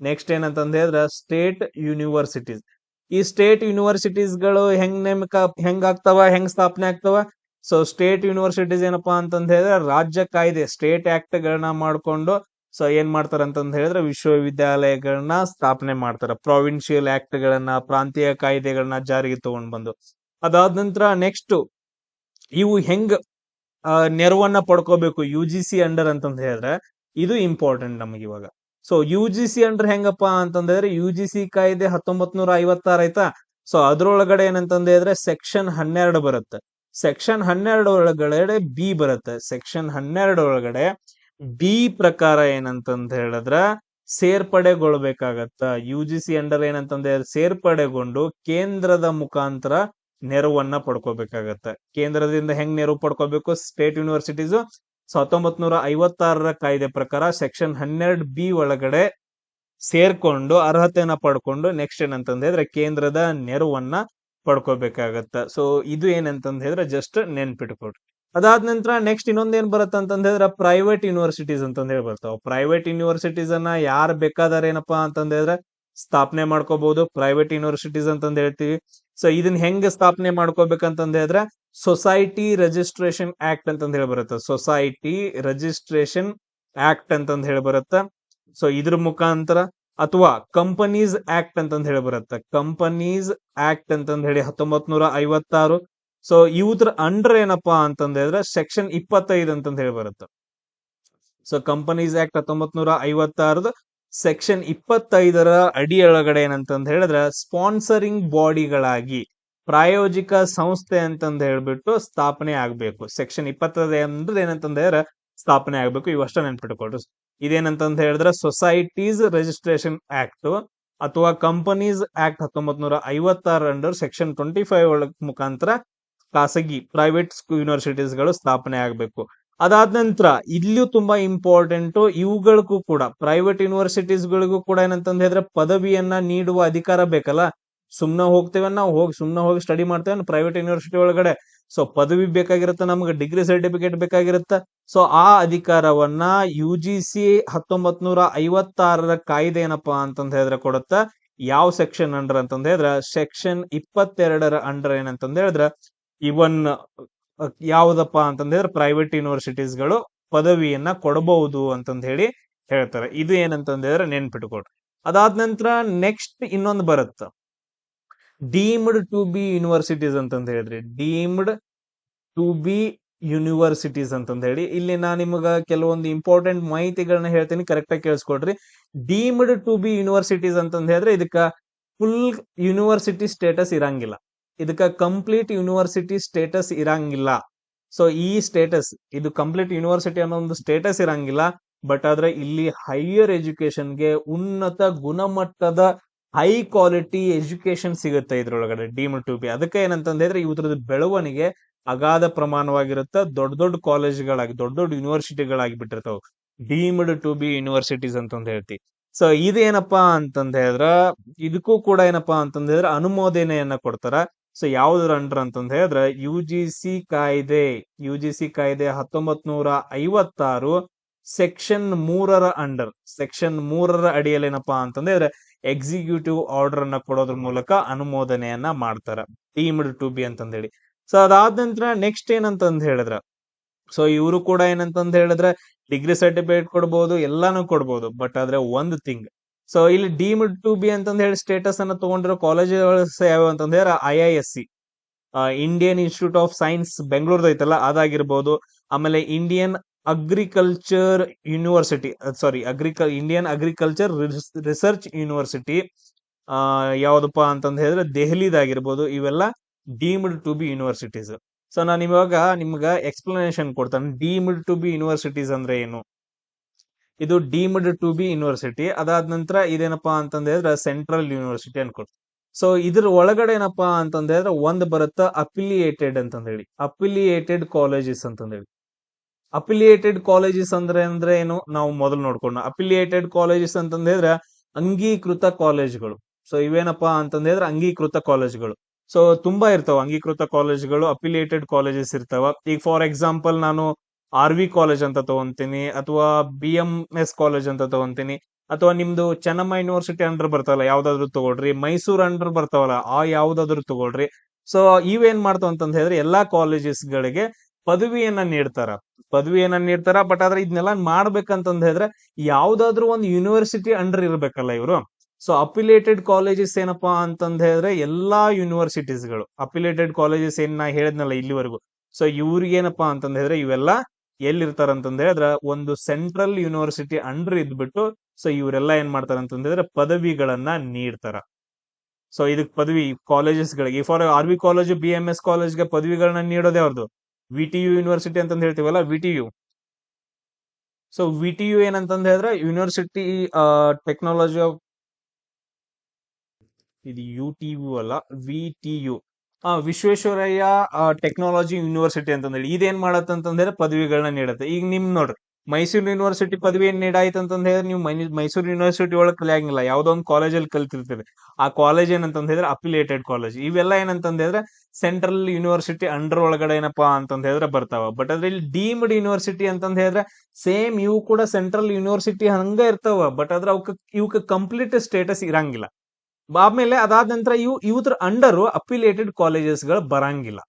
ನೆಕ್ಸ್ಟ್ ಏನಂತಂದ್ ಹೇಳಿದ್ರೆ ಸ್ಟೇಟ್ ಯೂನಿವರ್ಸಿಟೀಸ್ ಈ ಸ್ಟೇಟ್ ಯೂನಿವರ್ಸಿಟೀಸ್ಗಳು ಹೆಂಗ್ ನೇಮಕ, ಹೆಂಗ್ ಆಗ್ತಾವ, ಹೆಂಗ್ ಸ್ಥಾಪನೆ ಆಗ್ತಾವ? ಸೊ ಸ್ಟೇಟ್ ಯೂನಿವರ್ಸಿಟೀಸ್ ಏನಪ್ಪಾ ಅಂತಂದ್ರೆ ರಾಜ್ಯ ಕಾಯ್ದೆ ಸ್ಟೇಟ್ ಆಕ್ಟ್ ಗಳನ್ನ ಮಾಡ್ಕೊಂಡು ಸೊ ಏನ್ ಮಾಡ್ತಾರ ಅಂತಂದ್ ಹೇಳಿದ್ರೆ ವಿಶ್ವವಿದ್ಯಾಲಯಗಳನ್ನ ಸ್ಥಾಪನೆ ಮಾಡ್ತಾರ. ಪ್ರಾವಿನ್ಶಿಯಲ್ ಆಕ್ಟ್ ಗಳನ್ನ ಪ್ರಾಂತೀಯ ಕಾಯ್ದೆಗಳನ್ನ ಜಾರಿಗೆ ತಗೊಂಡ್ ಬಂದು. ಅದಾದ ನಂತರ ನೆಕ್ಸ್ಟ್ ಇವು ಹೆಂಗ್ ನೆರವನ್ನ ಪಡ್ಕೋಬೇಕು ಯು ಜಿ ಸಿ ಅಂಡರ್ ಅಂತಂದ್ ಹೇಳಿದ್ರೆ ಇದು ಇಂಪಾರ್ಟೆಂಟ್ ನಮಗೆ ಇವಾಗ. So U G C under ಹೆಂಗಪ್ಪ ಅಂತಂದ್ರೆ ಯು ಜಿ ಸಿ ಕಾಯ್ದೆ ಹತ್ತೊಂಬತ್ ನೂರ ಐವತ್ತಾರ ಆಯ್ತಾ? ಸೊ ಅದ್ರೊಳಗಡೆ ಏನಂತಂದ್ ಹೇಳಿದ್ರೆ ಸೆಕ್ಷನ್ ಹನ್ನೆರಡು ಬರುತ್ತೆ. ಸೆಕ್ಷನ್ ಹನ್ನೆರಡು ಒಳಗಡೆ ಬಿ ಬರುತ್ತೆ. ಸೆಕ್ಷನ್ ಹನ್ನೆರಡು ಒಳಗಡೆ ಬಿ ಪ್ರಕಾರ ಏನಂತಂದ್ ಹೇಳಿದ್ರ ಸೇರ್ಪಡೆಗೊಳ್ಬೇಕಾಗತ್ತ. ಯು ಜಿ ಸಿ ಅಂಡರ್ ಏನಂತಂದ್ರೆ ಸೇರ್ಪಡೆಗೊಂಡು ಕೇಂದ್ರದ ಮುಖಾಂತರ ನೆರವನ್ನ ಪಡ್ಕೋಬೇಕಾಗತ್ತ. ಕೇಂದ್ರದಿಂದ ಹೆಂಗ್ ನೆರವು ಪಡ್ಕೋಬೇಕು? ಸ್ಟೇಟ್ ಯೂನಿವರ್ಸಿಟೀಸ್ ಹತ್ತೊಂಬತ್ ನೂರ ಐವತ್ತಾರರ ಕಾಯ್ದೆ ಪ್ರಕಾರ ಸೆಕ್ಷನ್ ಹನ್ನೆರಡು ಬಿ ಒಳಗಡೆ ಸೇರ್ಕೊಂಡು ಅರ್ಹತೆಯನ್ನ ಪಡ್ಕೊಂಡು ನೆಕ್ಸ್ಟ್ ಏನಂತಂದ ಹೇಳಿದ್ರೆ ಕೇಂದ್ರದ ನೆರವನ್ನ ಪಡ್ಕೋಬೇಕಾಗತ್ತ. ಸೊ ಇದು ಏನಂತಂದ್ ಹೇಳಿದ್ರೆ ಜಸ್ಟ್ ನೆನ್ಪಿಟ್ಕೊಡ್ರಿ ಅದಾದ ನಂತರ ನೆಕ್ಸ್ಟ್ ಇನ್ನೊಂದ್ ಏನ್ ಬರುತ್ತೆ ಅಂತಂದ್ರೆ ಪ್ರೈವೇಟ್ ಯೂನಿವರ್ಸಿಟೀಸ್ ಅಂತ ಹೇಳಿ ಬರ್ತಾವ ಪ್ರೈವೇಟ್ ಯೂನಿವರ್ಸಿಟೀಸ್ ಅನ್ನ ಯಾರು ಬೇಕಾದಾರ ಏನಪ್ಪಾ ಅಂತಂದ್ರೆ ಸ್ಥಾಪನೆ ಮಾಡ್ಕೋಬಹುದು ಪ್ರೈವೇಟ್ ಯೂನಿವರ್ಸಿಟೀಸ್ ಅಂತಂದ ಹೇಳ್ತೀವಿ. ಸೊ ಇದನ್ನ ಹೆಂಗ್ ಸ್ಥಾಪನೆ ಮಾಡ್ಕೋಬೇಕಂತಂದ ಹೇಳಿದ್ರೆ ಸೊಸೈಟಿ ರಿಜಿಸ್ಟ್ರೇಷನ್ ಆಕ್ಟ್ ಅಂತಂದ ಹೇಳಿ ಬರುತ್ತೆ ಸೊಸೈಟಿ ರಿಜಿಸ್ಟ್ರೇಷನ್ ಆಕ್ಟ್ ಅಂತಂದ ಹೇಳಿ ಬರುತ್ತೆ ಸೊ ಇದ್ರ ಮುಖಾಂತರ ಅಥವಾ ಕಂಪನೀಸ್ ಆಕ್ಟ್ ಅಂತಂದ ಹೇಳಿ ಬರುತ್ತೆ ಕಂಪನೀಸ್ ಆಕ್ಟ್ ಅಂತಂದ ಹೇಳಿ ಹತ್ತೊಂಬತ್ ನೂರ ಐವತ್ತಾರು ಸೊ ಇವ್ರ ಅಂಡರ್ ಏನಪ್ಪಾ ಅಂತಂದ್ರೆ ಸೆಕ್ಷನ್ ಇಪ್ಪತ್ತೈದು ಅಂತಂದ ಹೇಳಿ ಬರುತ್ತೆ. ಸೊ ಕಂಪನೀಸ್ ಆಕ್ಟ್ ಹತ್ತೊಂಬತ್ ನೂರ ಐವತ್ತಾರದ ಸೆಕ್ಷನ್ ಇಪ್ಪತ್ತೈದರ ಅಡಿಯೊಳಗಡೆ ಏನಂತಂದ ಹೇಳಿದ್ರೆ ಸ್ಪಾನ್ಸರಿಂಗ್ ಬಾಡಿಗಳಾಗಿ ಪ್ರಾಯೋಜಿಕ ಸಂಸ್ಥೆ ಅಂತಂದ ಹೇಳ್ಬಿಟ್ಟು ಸ್ಥಾಪನೆ ಆಗ್ಬೇಕು. ಸೆಕ್ಷನ್ ಇಪ್ಪತ್ತೈದು ಅಂದ್ರೆ ಏನಂತಂದ್ ಹೇಳಿದ್ರೆ ಸ್ಥಾಪನೆ ಆಗ್ಬೇಕು. ಇವಷ್ಟ ನೆನ್ಪಿಟ್ಕೊಳ್ರಿ. ಇದೇನಂತಂದ ಹೇಳಿದ್ರೆ ಸೊಸೈಟೀಸ್ ರಿಜಿಸ್ಟ್ರೇಷನ್ ಆಕ್ಟ್ ಅಥವಾ ಕಂಪನೀಸ್ ಆಕ್ಟ್ ಹತ್ತೊಂಬತ್ ನೂರ ಐವತ್ತಾರ ಅಂಡರ್ ಸೆಕ್ಷನ್ ಟ್ವೆಂಟಿ ಫೈವ್ ಒಳಗ್ ಮುಖಾಂತರ ಖಾಸಗಿ ಪ್ರೈವೇಟ್ ಯೂನಿವರ್ಸಿಟೀಸ್ಗಳು ಸ್ಥಾಪನೆ ಆಗಬೇಕು. ಅದಾದ ನಂತರ ಇಲ್ಲಿಯೂ ತುಂಬಾ ಇಂಪಾರ್ಟೆಂಟ್ ಇವುಗಳಿಗೂ ಕೂಡ ಪ್ರೈವೇಟ್ ಯೂನಿವರ್ಸಿಟೀಸ್ ಗಳಿಗೂ ಕೂಡ ಏನಂತಂದ ಹೇಳಿದ್ರೆ ಪದವಿಯನ್ನ ನೀಡುವ ಅಧಿಕಾರ ಬೇಕಲ್ಲ. ಸುಮ್ನೆ ಹೋಗ್ತೇವೆ ನಾವು ಹೋಗಿ ಸುಮ್ನೆ ಹೋಗಿ ಸ್ಟಡಿ ಮಾಡ್ತೇವೆ ಪ್ರೈವೇಟ್ ಯೂನಿವರ್ಸಿಟಿ ಒಳಗಡೆ. ಸೊ ಪದವಿ ಬೇಕಾಗಿರುತ್ತೆ, ನಮ್ಗೆ ಡಿಗ್ರಿ ಸರ್ಟಿಫಿಕೇಟ್ ಬೇಕಾಗಿರುತ್ತೆ. ಸೊ ಆ ಅಧಿಕಾರವನ್ನ ಯು ಜಿ ಸಿ ಹತ್ತೊಂಬತ್ ನೂರ ಐವತ್ತಾರರ ಕಾಯ್ದೆ ಏನಪ್ಪಾ ಅಂತಂದ ಹೇಳಿದ್ರೆ ಕೊಡುತ್ತ. ಯಾವ ಸೆಕ್ಷನ್ ಅಂಡರ್ ಅಂತಂದ ಹೇಳಿದ್ರೆ ಸೆಕ್ಷನ್ ಇಪ್ಪತ್ತೆರಡರ ಅಂಡರ್ ಏನಂತಂದ ಹೇಳಿದ್ರೆ ಇವನ್ ಯಾವುದಪ್ಪ ಅಂತಂದ್ರೆ ಪ್ರೈವೇಟ್ ಯೂನಿವರ್ಸಿಟೀಸ್ಗಳು ಪದವಿಯನ್ನ ಕೊಡಬಹುದು ಅಂತಂದ ಹೇಳಿ ಹೇಳ್ತಾರೆ. ಇದು ಏನಂತಂದ್ರೆ ನೆನ್ಪಿಟ್ಕೊಡ್ರಿ ಅದಾದ ನಂತರ ನೆಕ್ಸ್ಟ್ ಇನ್ನೊಂದು ಬರುತ್ತ. ಡೀಮ್ಡ್ ಟು ಬಿ ಯೂನಿವರ್ಸಿಟೀಸ್ ಅಂತಂದ ಹೇಳಿದ್ರಿ. ಡೀಮ್ಡ್ ಟು ಬಿ ಯೂನಿವರ್ಸಿಟೀಸ್ ಅಂತಂದ ಹೇಳಿ. ಇಲ್ಲಿ ನಾ ನಿಮಗ ಕೆಲವೊಂದು ಇಂಪಾರ್ಟೆಂಟ್ ಮಾಹಿತಿಗಳನ್ನ ಹೇಳ್ತೀನಿ ಕರೆಕ್ಟ್ ಆಗಿ ಕೇಳಿಸ್ಕೊಡ್ರಿ. ಡೀಮ್ಡ್ ಟು ಬಿ ಯೂನಿವರ್ಸಿಟೀಸ್ ಅಂತಂದ್ರೆ ಹೇಳಿದ್ರೆ ಇದಕ್ಕ ಫುಲ್ ಯೂನಿವರ್ಸಿಟಿ ಸ್ಟೇಟಸ್ ಇರಂಗಿಲ್ಲ. ಇದಕ್ಕ ಕಂಪ್ಲೀಟ್ ಯೂನಿವರ್ಸಿಟಿ ಸ್ಟೇಟಸ್ ಇರಂಗಿಲ್ಲ. ಸೊ ಈ ಸ್ಟೇಟಸ್ ಇದು ಕಂಪ್ಲೀಟ್ ಯೂನಿವರ್ಸಿಟಿ ಅನ್ನೋ ಒಂದು ಸ್ಟೇಟಸ್ ಇರಂಗಿಲ್ಲ. ಬಟ್ ಆದ್ರೆ ಇಲ್ಲಿ ಹೈಯರ್ ಎಜುಕೇಶನ್ಗೆ ಉನ್ನತ ಗುಣಮಟ್ಟದ ಹೈ ಕ್ವಾಲಿಟಿ ಎಜುಕೇಶನ್ ಸಿಗುತ್ತೆ ಇದ್ರೊಳಗಡೆ ಡಿಮ್ಡ್ ಟು ಬಿ ಅದಕ್ಕೆ ಏನಂತಂದ್ರೆ ಇದ್ರದ್ದು ಬೆಳವಣಿಗೆ ಅಗಾಧ ಪ್ರಮಾಣವಾಗಿರುತ್ತೆ. ದೊಡ್ಡ ದೊಡ್ಡ ಕಾಲೇಜ್ಗಳಾಗಿ ದೊಡ್ಡ ದೊಡ್ಡ ಯೂನಿವರ್ಸಿಟಿಗಳಾಗಿ ಬಿಟ್ಟಿರ್ತಾವ. ಡೀಮ್ಡ್ ಟು ಬಿ ಯೂನಿವರ್ಸಿಟೀಸ್ ಅಂತಂದು ಹೇಳ್ತಿ. ಸೊ ಇದೇನಪ್ಪಾ ಅಂತಂದ ಹೇಳಿದ್ರ, ಇದಕ್ಕೂ ಕೂಡ ಏನಪ್ಪಾ ಅಂತಂದ ಅನುಮೋದನೆಯನ್ನ ಕೊಡ್ತಾರ. ಸೊ ಯಾವ್ದ್ರ ಅಂಡರ್ ಅಂತಂದ್ ಹೇಳಿದ್ರೆ ಯು ಜಿ ಸಿ ಕಾಯ್ದೆ ಯು ಜಿ ಸಿ ಕಾಯ್ದೆ ಹತ್ತೊಂಬತ್ ನೂರ ಐವತ್ತಾರು ಸೆಕ್ಷನ್ ಮೂರರ ಅಂಡರ್ ಸೆಕ್ಷನ್ ಮೂರರ ಅಡಿಯಲ್ಲಿ ಏನಪ್ಪಾ ಅಂತಂದ್ರೆ ಎಕ್ಸಿಕ್ಯೂಟಿವ್ ಆರ್ಡರ್ ಅನ್ನ ಕೊಡೋದ್ರ ಮೂಲಕ ಅನುಮೋದನೆಯನ್ನ ಮಾಡ್ತಾರೆ. ಡೀಮ್ಡ್ ಟು ಬಿ ಅಂತಂದೇಳಿ ಸೊ ಅದಾದ ನಂತರ ನೆಕ್ಸ್ಟ್ ಏನಂತಂದ್ ಹೇಳಿದ್ರ ಸೊ ಇವರು ಕೂಡ ಏನಂತಂದ್ ಹೇಳಿದ್ರೆ ಡಿಗ್ರಿ ಸರ್ಟಿಫಿಕೇಟ್ ಕೊಡ್ಬೋದು, ಎಲ್ಲಾನು ಕೊಡ್ಬೋದು ಬಟ್ ಆದ್ರೆ ಒಂದು ಥಿಂಗ್ ಸೊ ಇಲ್ಲಿ ಡೀಮ್ಡ್ ಟು ಬಿ ಅಂತ ಹೇಳಿ ಸ್ಟೇಟಸ್ ಅನ್ನ ತಗೊಂಡಿರೋ ಕಾಲೇಜುಗಳು ಯಾವ್ಯಾವ ಅಂತಂದ್ರೆ I I S C Indian Institute of Science ಬೆಂಗಳೂರ್ದು ಐತಲ್ಲ ಅದಾಗಿರ್ಬೋದು. ಆಮೇಲೆ Indian agriculture university sorry agricul Indian agriculture research university ಆ, ಯಾವ್ದಪ್ಪ ಅಂತಂದ ಹೇಳಿದ್ರೆ ದೆಹಲಿದಾಗಿರ್ಬೋದು. ಇವೆಲ್ಲ deemed to be universities so ನಾನು ಇವಾಗ ನಿಮ್ಗೆ ಎಕ್ಸ್ಪ್ಲನೇಷನ್ ಕೊಡ್ತಾನೆ. ಡೀಮ್ಡ್ ಟು ಬಿ ಯೂನಿವರ್ಸಿಟೀಸ್ ಅಂದ್ರೆ ಏನು? ಇದು ಡೀಮ್ಡ್ ಟು ಬಿ ಯೂನಿವರ್ಸಿಟಿ ಅದಾದ ನಂತರ ಇದೇನಪ್ಪಾ ಅಂತಂದ್ರೆ ಸೆಂಟ್ರಲ್ ಯೂನಿವರ್ಸಿಟಿ ಅನ್ಕೊಂಡು ಸೊ ಇದ್ರ ಒಳಗಡೆ ಏನಪ್ಪಾ ಅಂತಂದ್ರೆ ಒಂದ್ ಬರುತ್ತ ಅಪಿಲಿಯೇಟೆಡ್ ಅಂತಂದ ಹೇಳಿ. ಅಫಿಲಿಯೇಟೆಡ್ ಕಾಲೇಜಸ್ ಅಂತಂದ ಹೇಳಿ. ಅಫಿಲಿಯೇಟೆಡ್ ಕಾಲೇಜಸ್ ಅಂದ್ರೆ ಅಂದ್ರೆ ಏನು? ನಾವು ಮೊದಲು ನೋಡ್ಕೊಂಡು ಅಫಿಲಿಯೇಟೆಡ್ ಕಾಲೇಜಸ್ ಅಂತಂದ್ರೆ ಅಂಗೀಕೃತ ಕಾಲೇಜ್ಗಳು ಸೊ ಇವೇನಪ್ಪಾ ಅಂತಂದ್ರೆ ಅಂಗೀಕೃತ ಕಾಲೇಜ್ಗಳು ಸೊ ತುಂಬಾ ಇರ್ತಾವ ಅಂಗೀಕೃತ ಕಾಲೇಜ್ಗಳು ಅಫಿಲಿಯೇಟೆಡ್ ಕಾಲೇಜಸ್ ಇರ್ತಾವ. ಈಗ ಫಾರ್ ಎಕ್ಸಾಂಪಲ್ ನಾನು ಆರ್ ವಿ ಕಾಲೇಜ್ ಅಂತ ತಗೊಂತೀನಿ, ಅಥವಾ ಬಿ ಎಂ ಎಸ್ ಕಾಲೇಜ್ ಅಂತ ತಗೊಂತೀನಿ, ಅಥವಾ ನಿಮ್ದು ಚೆನ್ನಮ್ಮ ಯೂನಿವರ್ಸಿಟಿ ಅಂಡರ್ ಬರ್ತಾವಲ್ಲ, ಯಾವ್ದಾದ್ರು ತಗೊಳ್ರಿ, ಮೈಸೂರು ಅಂಡರ್ ಬರ್ತಾವಲ್ಲ, ಆ ಯಾವ್ದಾದ್ರು ತಗೊಳ್ರಿ. ಸೊ ಇವೇನ್ ಮಾಡ್ತಾವ ಅಂತಂದ್ ಹೇಳಿದ್ರೆ, ಎಲ್ಲಾ ಕಾಲೇಜಸ್ ಗಳಿಗೆ ಪದವಿಯನ್ನ ನೀಡ್ತಾರ. ಪದವಿಯನ್ನ ನೀಡ್ತಾರ ಬಟ್ ಆದ್ರೆ ಇದನ್ನೆಲ್ಲ ಮಾಡ್ಬೇಕಂತಂದ್ ಹೇಳಿದ್ರೆ, ಯಾವ್ದಾದ್ರು ಒಂದು ಯೂನಿವರ್ಸಿಟಿ ಅಂಡರ್ ಇರ್ಬೇಕಲ್ಲ ಇವರು. ಸೊ ಅಪಿಲೇಟೆಡ್ ಕಾಲೇಜಸ್ ಏನಪ್ಪಾ ಅಂತಂದ ಹೇಳಿದ್ರೆ, ಎಲ್ಲಾ ಯೂನಿವರ್ಸಿಟೀಸ್ಗಳು ಅಫಿಲಿಯೇಟೆಡ್ ಕಾಲೇಜಸ್ ಏನ್ ನಾ ಹೇಳಿದ್ನಲ್ಲ ಇಲ್ಲಿವರೆಗೂ. ಸೊ ಇವ್ರಿಗೇನಪ್ಪಾ ಅಂತಂದ್ ಹೇಳಿದ್ರೆ, ಇವೆಲ್ಲ ಎಲ್ಲಿರ್ತಾರ ಅಂತಂದ ಹೇಳಿದ್ರೆ ಒಂದು ಸೆಂಟ್ರಲ್ ಯೂನಿವರ್ಸಿಟಿ ಅಂಡರ್ ಇದ್ಬಿಟ್ಟು ಸೊ ಇವರೆಲ್ಲ ಏನ್ ಮಾಡ್ತಾರ ಅಂತಂದ್ರೆ ಪದವಿಗಳನ್ನ ನೀಡ್ತಾರ. ಸೊ ಇದಕ್ ಪದವಿ ಕಾಲೇಜಸ್ ಗಳಿಗೆ for R V college B M S ಕಾಲೇಜ್ಗೆ ಪದವಿಗಳನ್ನ ನೀಡೋದೇ ಅವ್ರದ್ದು ವಿ ಟಿ ಯು ಯೂನಿವರ್ಸಿಟಿ ಅಂತಂದ ಹೇಳ್ತೀವಲ್ಲ V T U so V T U ಏನಂತಂದ ಹೇಳಿದ್ರೆ ಯೂನಿವರ್ಸಿಟಿ ಟೆಕ್ನಾಲಜಿ ಆಫ್ ಇದು ಯು ಟಿ ಯು ಅಲ್ಲ V T U Visvesvaraya technology university ಅಂತಂದೇಳಿ ಇದೇನ್ ಮಾಡತ್ತೆ ಅಂತಂದ್ರೆ ಪದವಿಗಳನ್ನ ನೀಡುತ್ತೆ. ಈಗ ನಿಮ್ ನೋಡ್ರಿ, ಮೈಸೂರು ಯೂನಿವರ್ಸಿಟಿ ಪದವಿ ಏನ್ ನೀಡಾಯ್ತು ಅಂತ ನೀವು ಮೈಸೂರು ಯೂನಿವರ್ಸಿಟಿ ಒಳಗೆ ಕಲಿಯಂಗಿಲ್ಲ. ಯಾವ್ದೋ ಒಂದು ಕಾಲೇಜಲ್ಲಿ ಕಲ್ತಿರ್ತೀರಿ. ಆ ಕಾಲೇಜ್ ಏನಂತ ಅಫಿಲಿಯೇಟೆಡ್ ಕಾಲೇಜ್ ಇವೆಲ್ಲ ಏನಂತ ಸೆಂಟ್ರಲ್ ಯೂನಿವರ್ಸಿಟಿ ಅಂಡರ್ ಒಳಗಡೆ ಏನಪ್ಪಾ ಅಂತಂದ್ರೆ ಹೇಳಿದ್ರೆ ಬರ್ತಾವ. ಬಟ್ ಅದ್ರಲ್ಲಿ ಡೀಮ್ಡ್ ಯೂನಿವರ್ಸಿಟಿ ಅಂತಂದ ಹೇಳಿದ್ರೆ ಸೇಮ್ ಇವು ಕೂಡ ಸೆಂಟ್ರಲ್ ಯೂನಿವರ್ಸಿಟಿ ಹಂಗ ಇರ್ತಾವ. ಬಟ್ ಅದ್ರ ಅವಕ್ಕೆ ಇವಕ್ಕೆ ಕಂಪ್ಲೀಟ್ ಸ್ಟೇಟಸ್ ಇರಂಗಿಲ್ಲ. ಆಮೇಲೆ ಅದಾದ ನಂತರ ಇವು ಇವ್ರ ಅಂಡರ್ ಅಫಿಲಿಯೇಟೆಡ್ ಕಾಲೇಜಸ್ಗಳು ಬರಂಗಿಲ್ಲ.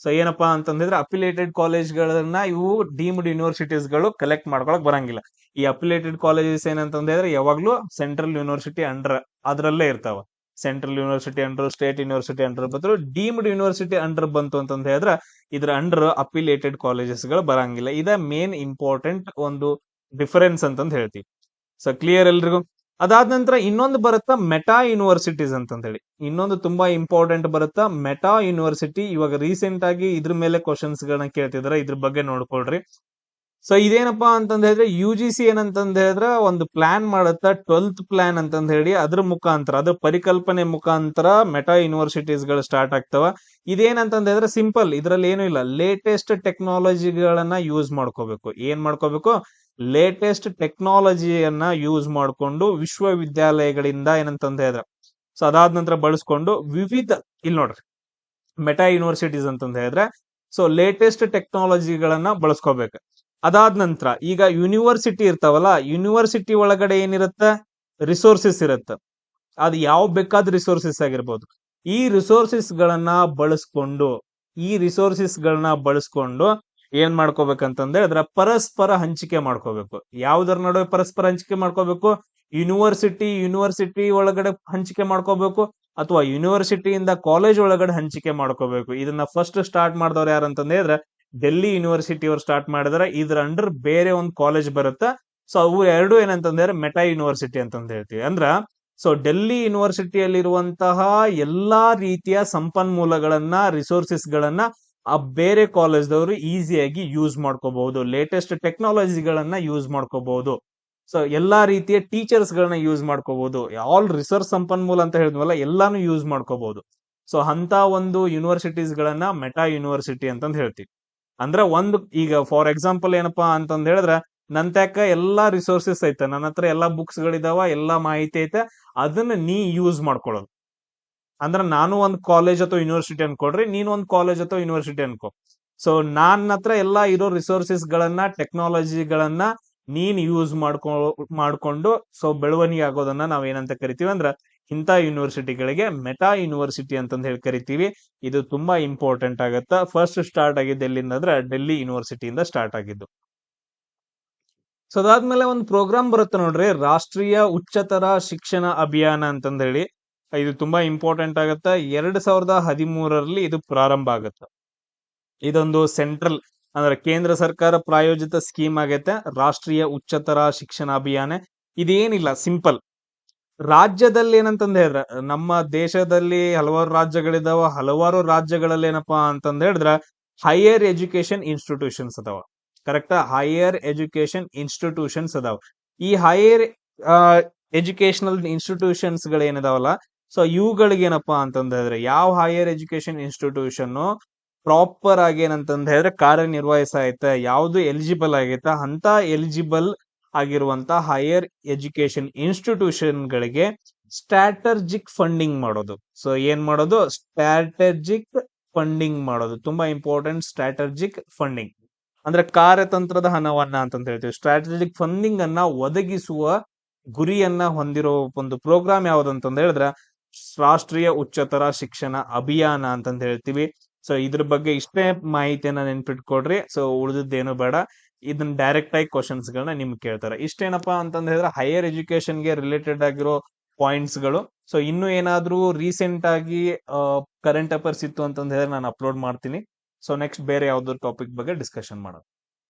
ಸೊ ಏನಪ್ಪಾ ಅಂತಂದ್ರೆ ಅಫಿಲಿಯೇಟೆಡ್ ಕಾಲೇಜ್ಗಳನ್ನ ಇವು ಡೀಮ್ಡ್ ಯೂನಿವರ್ಸಿಟೀಸ್ಗಳು ಕಲೆಕ್ಟ್ ಮಾಡ್ಕೊಳಕ್ ಬರಂಗಿಲ್ಲ. ಈ ಅಫಿಲಿಯೇಟೆಡ್ ಕಾಲೇಜಸ್ ಏನಂತಂದ್ರೆ ಯಾವಾಗ್ಲೂ ಸೆಂಟ್ರಲ್ ಯೂನಿವರ್ಸಿಟಿ ಅಂಡರ್ ಅದ್ರಲ್ಲೇ ಇರ್ತಾವ. Central university under state university under ಬಂದ್ರು ಡೀಮ್ಡ್ ಯೂನಿವರ್ಸಿಟಿ ಅಂಡರ್ ಬಂತು ಅಂತಂದ ಹೇಳಿದ್ರೆ ಇದ್ರ ಅಂಡರ್ ಅಫಿಲಿಯೇಟೆಡ್ ಕಾಲೇಜಸ್ಗಳು ಬರಂಗಿಲ್ಲ. ಇದ ಮೇನ್ ಇಂಪಾರ್ಟೆಂಟ್ ಒಂದು ಡಿಫರೆನ್ಸ್ ಅಂತಂದ್ ಹೇಳ್ತೀವಿ. ಸೊ ಕ್ಲಿಯರ್ ಎಲ್ರಿಗೂ? ಅದಾದ ನಂತರ ಇನ್ನೊಂದು ಬರುತ್ತಾ ಮೆಟಾ ಯೂನಿವರ್ಸಿಟೀಸ್ ಅಂತ ಹೇಳಿ ಇನ್ನೊಂದು ತುಂಬಾ ಇಂಪಾರ್ಟೆಂಟ್ ಬರುತ್ತಾ ಮೆಟಾ ಯೂನಿವರ್ಸಿಟಿ ಇವಾಗ ರೀಸೆಂಟ್ ಆಗಿ ಇದ್ರ ಮೇಲೆ ಕ್ವಶನ್ಸ್ ಗಳನ್ನ ಕೇಳ್ತಿದಾರೆ, ಇದ್ರ ಬಗ್ಗೆ ನೋಡ್ಕೊಳ್ರಿ. ಸೊ ಇದೇನಪ್ಪಾ ಅಂತಂದ ಹೇಳಿದ್ರೆ ಯು ಜಿ ಸಿ ಏನಂತಂದ ಹೇಳಿದ್ರೆ ಒಂದು ಪ್ಲಾನ್ ಮಾಡುತ್ತಾ ಟ್ವೆಲ್ತ್ ಪ್ಲಾನ್ ಅಂತಂದ ಹೇಳಿ ಅದ್ರ ಮುಖಾಂತರ, ಅದ್ರ ಪರಿಕಲ್ಪನೆ ಮುಖಾಂತರ ಮೆಟಾ ಯೂನಿವರ್ಸಿಟೀಸ್ಗಳು ಸ್ಟಾರ್ಟ್ ಆಗ್ತವ. ಇದೇನಂತಂದ ಹೇಳಿದ್ರೆ ಸಿಂಪಲ್ ಇದರಲ್ಲಿ ಏನು ಇಲ್ಲ. ಲೇಟೆಸ್ಟ್ ಟೆಕ್ನಾಲಜಿಗಳನ್ನ ಯೂಸ್ ಮಾಡ್ಕೋಬೇಕು. ಏನ್ ಮಾಡ್ಕೋಬೇಕು? ಲೇಟೆಸ್ಟ್ ಟೆಕ್ನಾಲಜಿಯನ್ನ ಯೂಸ್ ಮಾಡಿಕೊಂಡು ವಿಶ್ವವಿದ್ಯಾಲಯಗಳಿಂದ ಏನಂತಂದ ಹೇಳಿದ್ರೆ ಸೊ ಅದಾದ ನಂತರ ಬಳಸ್ಕೊಂಡು ವಿವಿಧ ಇಲ್ಲಿ ನೋಡ್ರಿ ಮೆಟಾ ಯೂನಿವರ್ಸಿಟೀಸ್ ಅಂತಂದ ಹೇಳಿದ್ರೆ ಸೊ ಲೇಟೆಸ್ಟ್ ಟೆಕ್ನಾಲಜಿಗಳನ್ನ ಬಳಸ್ಕೋಬೇಕು. ಅದಾದ ನಂತರ ಈಗ ಯೂನಿವರ್ಸಿಟಿ ಇರ್ತಾವಲ್ಲ ಯೂನಿವರ್ಸಿಟಿ ಒಳಗಡೆ ಏನಿರುತ್ತೆ? ರಿಸೋರ್ಸಸ್ ಇರುತ್ತೆ. ಅದು ಯಾವ ಬೇಕಾದ ರಿಸೋರ್ಸಸ್ ಆಗಿರ್ಬೋದು. ಈ ರಿಸೋರ್ಸಸ್ ಗಳನ್ನ ಬಳಸ್ಕೊಂಡು, ಈ ರಿಸೋರ್ಸಸ್ ಗಳನ್ನ ಬಳಸ್ಕೊಂಡು ಏನ್ ಮಾಡ್ಕೋಬೇಕಂತಂದ್ರೆ ಅದರ ಪರಸ್ಪರ ಹಂಚಿಕೆ ಮಾಡ್ಕೋಬೇಕು. ಯಾವ್ದರ ನಡುವೆ ಪರಸ್ಪರ ಹಂಚಿಕೆ ಮಾಡ್ಕೋಬೇಕು? ಯೂನಿವರ್ಸಿಟಿ ಯೂನಿವರ್ಸಿಟಿ ಒಳಗಡೆ ಹಂಚಿಕೆ ಮಾಡ್ಕೋಬೇಕು ಅಥವಾ ಯೂನಿವರ್ಸಿಟಿಯಿಂದ ಕಾಲೇಜ್ ಒಳಗಡೆ ಹಂಚಿಕೆ ಮಾಡ್ಕೋಬೇಕು? ಇದನ್ನ ಫಸ್ಟ್ ಸ್ಟಾರ್ಟ್ ಮಾಡಿದವ್ರು ಯಾರಂತಂದ್ರೆ ಹೇಳಿದ್ರೆ ಡೆಲ್ಲಿ ಯೂನಿವರ್ಸಿಟಿ ಅವ್ರು ಸ್ಟಾರ್ಟ್ ಮಾಡಿದ್ರೆ. ಇದ್ರ ಅಂಡರ್ ಬೇರೆ ಒಂದು ಕಾಲೇಜ್ ಬರುತ್ತೆ. ಸೊ ಅವು ಎರಡು ಏನಂತಂದ್ರೆ ಮೆಟಾ ಯೂನಿವರ್ಸಿಟಿ ಅಂತಂದ ಹೇಳ್ತೀವಿ. ಅಂದ್ರ ಸೊ ಡೆಲ್ಲಿ ಯೂನಿವರ್ಸಿಟಿಯಲ್ಲಿರುವಂತಹ ಎಲ್ಲಾ ರೀತಿಯ ಸಂಪನ್ಮೂಲಗಳನ್ನ ರಿಸೋರ್ಸಸ್ ಗಳನ್ನ ಆ ಬೇರೆ ಕಾಲೇಜ್ದವರು ಈಸಿಯಾಗಿ ಯೂಸ್ ಮಾಡ್ಕೋಬಹುದು ಲೇಟೆಸ್ಟ್ ಟೆಕ್ನಾಲಜಿಗಳನ್ನ ಯೂಸ್ ಮಾಡ್ಕೋಬಹುದು. ಸೊ ಎಲ್ಲಾ ರೀತಿಯ ಟೀಚರ್ಸ್ ಗಳನ್ನ ಯೂಸ್ ಮಾಡ್ಕೋಬಹುದು. ಆಲ್ ರಿಸರ್ಚ್ ಸಂಪನ್ಮೂಲ ಅಂತ ಹೇಳಿದ್ವಲ್ಲ, ಎಲ್ಲಾನು ಯೂಸ್ ಮಾಡ್ಕೋಬಹುದು. ಸೊ ಅಂತ ಒಂದು ಯೂನಿವರ್ಸಿಟೀಸ್ ಗಳನ್ನ ಮೆಟಾ ಯೂನಿವರ್ಸಿಟಿ ಅಂತಂದ್ ಹೇಳ್ತೀವಿ. ಅಂದ್ರೆ ಒಂದು, ಈಗ ಫಾರ್ ಎಕ್ಸಾಂಪಲ್ ಏನಪ್ಪಾ ಅಂತಂದ್ ಹೇಳಿದ್ರೆ ನನ್ ತಕ್ಕ ಎಲ್ಲಾ ರಿಸೋರ್ಸಸ್ ಐತೆ. ನನ್ನ ಹತ್ರ ಎಲ್ಲಾ ಬುಕ್ಸ್ ಗಳಿದಾವ, ಎಲ್ಲಾ ಮಾಹಿತಿ ಐತೆ. ಅದನ್ನ ನೀ ಯೂಸ್ ಮಾಡ್ಕೊಳ್ಳೋದು ಅಂದ್ರೆ ನಾನು ಒಂದ್ ಕಾಲೇಜ್ ಅಥವಾ ಯೂನಿವರ್ಸಿಟಿ ಅನ್ಕೊಡ್ರಿ ನೀನು ಒಂದ್ ಕಾಲೇಜ್ ಅಥವಾ ಯೂನಿವರ್ಸಿಟಿ ಅನ್ಕೋ. ಸೊ ನನ್ನ ಹತ್ರ ಎಲ್ಲಾ ಇರೋ ರಿಸೋರ್ಸಸ್ ಗಳನ್ನ ಟೆಕ್ನಾಲಜಿಗಳನ್ನ ನೀನ್ ಯೂಸ್ ಮಾಡ್ಕೊ, ಮಾಡ್ಕೊಂಡು ಸೊ ಬೆಳವಣಿಗೆ ಆಗೋದನ್ನ ನಾವ್ ಏನಂತ ಕರಿತೀವಿ ಅಂದ್ರ, ಇಂಥ ಯೂನಿವರ್ಸಿಟಿಗಳಿಗೆ ಮೆಟಾ ಯೂನಿವರ್ಸಿಟಿ ಅಂತಂದ್ ಹೇಳಿ ಕರಿತೀವಿ. ಇದು ತುಂಬಾ ಇಂಪಾರ್ಟೆಂಟ್ ಆಗತ್ತ. ಫಸ್ಟ್ ಸ್ಟಾರ್ಟ್ ಆಗಿದ್ದು ಎಲ್ಲಿಂದ ಅಂದ್ರೆ ಡೆಲ್ಲಿ ಯೂನಿವರ್ಸಿಟಿಯಿಂದ ಸ್ಟಾರ್ಟ್ ಆಗಿದ್ದು. ಸೊ ಅದಾದ್ಮೇಲೆ ಒಂದು ಪ್ರೋಗ್ರಾಮ್ ಬರುತ್ತೆ ನೋಡ್ರಿ, ರಾಷ್ಟ್ರೀಯ ಉಚ್ಚತರ ಶಿಕ್ಷಣ ಅಭಿಯಾನ ಅಂತಂದ ಹೇಳಿ. ಇದು ತುಂಬಾ ಇಂಪಾರ್ಟೆಂಟ್ ಆಗುತ್ತೆ. ಎರಡ್ ಸಾವಿರದ ಹದಿಮೂರರಲ್ಲಿ ಇದು ಪ್ರಾರಂಭ ಆಗುತ್ತೆ. ಇದೊಂದು ಸೆಂಟ್ರಲ್ ಅಂದ್ರೆ ಕೇಂದ್ರ ಸರ್ಕಾರ ಪ್ರಾಯೋಜಿತ ಸ್ಕೀಮ್ ಆಗೈತೆ. ರಾಷ್ಟ್ರೀಯ ಉಚ್ಚತರ ಶಿಕ್ಷಣ ಅಭಿಯಾನ. ಇದೇನಿಲ್ಲ ಸಿಂಪಲ್ ರಾಜ್ಯದಲ್ಲಿ ಏನಂತಂದ ಹೇಳಿದ್ರೆ, ನಮ್ಮ ದೇಶದಲ್ಲಿ ಹಲವಾರು ರಾಜ್ಯಗಳಿದಾವ, ಹಲವಾರು ರಾಜ್ಯಗಳಲ್ಲಿ ಏನಪ್ಪಾ ಅಂತಂದ ಹೇಳಿದ್ರೆ ಹೈಯರ್ ಎಜುಕೇಶನ್ ಇನ್ಸ್ಟಿಟ್ಯೂಷನ್ಸ್ ಅದಾವ. ಕರೆಕ್ಟ್ ಹೈಯರ್ ಎಜುಕೇಶನ್ ಇನ್ಸ್ಟಿಟ್ಯೂಷನ್ಸ್ ಅದಾವ. ಈ ಹೈಯರ್ ಎಜುಕೇಶನಲ್ ಇನ್ಸ್ಟಿಟ್ಯೂಷನ್ಸ್ಗಳು ಏನಿದಾವಲ್ಲ ಸೊ ಇವುಗಳಿಗೆ ಏನಪ್ಪಾ ಅಂತಂದ್ ಹೇಳಿದ್ರೆ ಯಾವ ಹೈಯರ್ ಎಜುಕೇಶನ್ ಇನ್ಸ್ಟಿಟ್ಯೂಷನ್ ಪ್ರಾಪರ್ ಆಗಿ ಏನಂತಂದ ಹೇಳಿದ್ರೆ ಕಾರ್ಯನಿರ್ವಹಿಸೈತೆ ಯಾವ್ದು ಎಲಿಜಿಬಲ್ ಆಗೈತೆ, ಅಂತ ಎಲಿಜಿಬಲ್ ಆಗಿರುವಂತ ಹೈಯರ್ ಎಜುಕೇಶನ್ ಇನ್ಸ್ಟಿಟ್ಯೂಷನ್ ಗಳಿಗೆ ಸ್ಟ್ರಾಟರ್ಜಿಕ್ ಫಂಡಿಂಗ್ ಮಾಡೋದು. ಸೊ ಏನ್ ಮಾಡೋದು? ಸ್ಟ್ರಾಟರ್ಜಿಕ್ ಫಂಡಿಂಗ್ ಮಾಡೋದು. ತುಂಬಾ ಇಂಪಾರ್ಟೆಂಟ್ ಸ್ಟ್ರಾಟರ್ಜಿಕ್ ಫಂಡಿಂಗ್ ಅಂದ್ರೆ ಕಾರ್ಯತಂತ್ರದ ಹಣವನ್ನ ಅಂತಂತ ಹೇಳ್ತೀವಿ. ಸ್ಟ್ರಾಟಜಿಕ್ ಫಂಡಿಂಗ್ ಅನ್ನ ಒದಗಿಸುವ ಗುರಿಯನ್ನ ಹೊಂದಿರೋ ಒಂದು ಪ್ರೋಗ್ರಾಮ್ ಯಾವ್ದಂತಂದ ಹೇಳಿದ್ರೆ ರಾಷ್ಟ್ರೀಯ ಉಚ್ಚತರ ಶಿಕ್ಷಣ ಅಭಿಯಾನ ಅಂತಂದು ಹೇಳ್ತೀವಿ. ಸೊ ಇದ್ರ ಬಗ್ಗೆ ಇಷ್ಟೇ ಮಾಹಿತಿಯನ್ನ ನೆನ್ಪಿಟ್ಕೊಡ್ರಿ. ಸೊ ಉಳಿದಿದ್ದೇನು ಬೇಡ. ಇದನ್ನ ಡೈರೆಕ್ಟ್ ಆಗಿ ಕ್ವಶನ್ಸ್ ಗಳನ್ನ ನಿಮ್ಗೆ ಕೇಳ್ತಾರೆ. ಇಷ್ಟೇನಪ್ಪಾ ಅಂತಂದ್ ಹೇಳಿದ್ರೆ ಹೈಯರ್ ಎಜುಕೇಶನ್ಗೆ ರಿಲೇಟೆಡ್ ಆಗಿರೋ ಪಾಯಿಂಟ್ಸ್ಗಳು. ಸೊ ಇನ್ನು ಏನಾದ್ರೂ ರೀಸೆಂಟ್ ಆಗಿ ಕರೆಂಟ್ ಅಫೇರ್ಸ್ ಇತ್ತು ಅಂತಂದ್ ಹೇಳಿದ್ರೆ ನಾನು ಅಪ್ಲೋಡ್ ಮಾಡ್ತೀನಿ. ಸೊ ನೆಕ್ಸ್ಟ್ ಬೇರೆ ಯಾವ್ದಾದ್ರು ಟಾಪಿಕ್ ಬಗ್ಗೆ ಡಿಸ್ಕಷನ್ ಮಾಡೋಣ.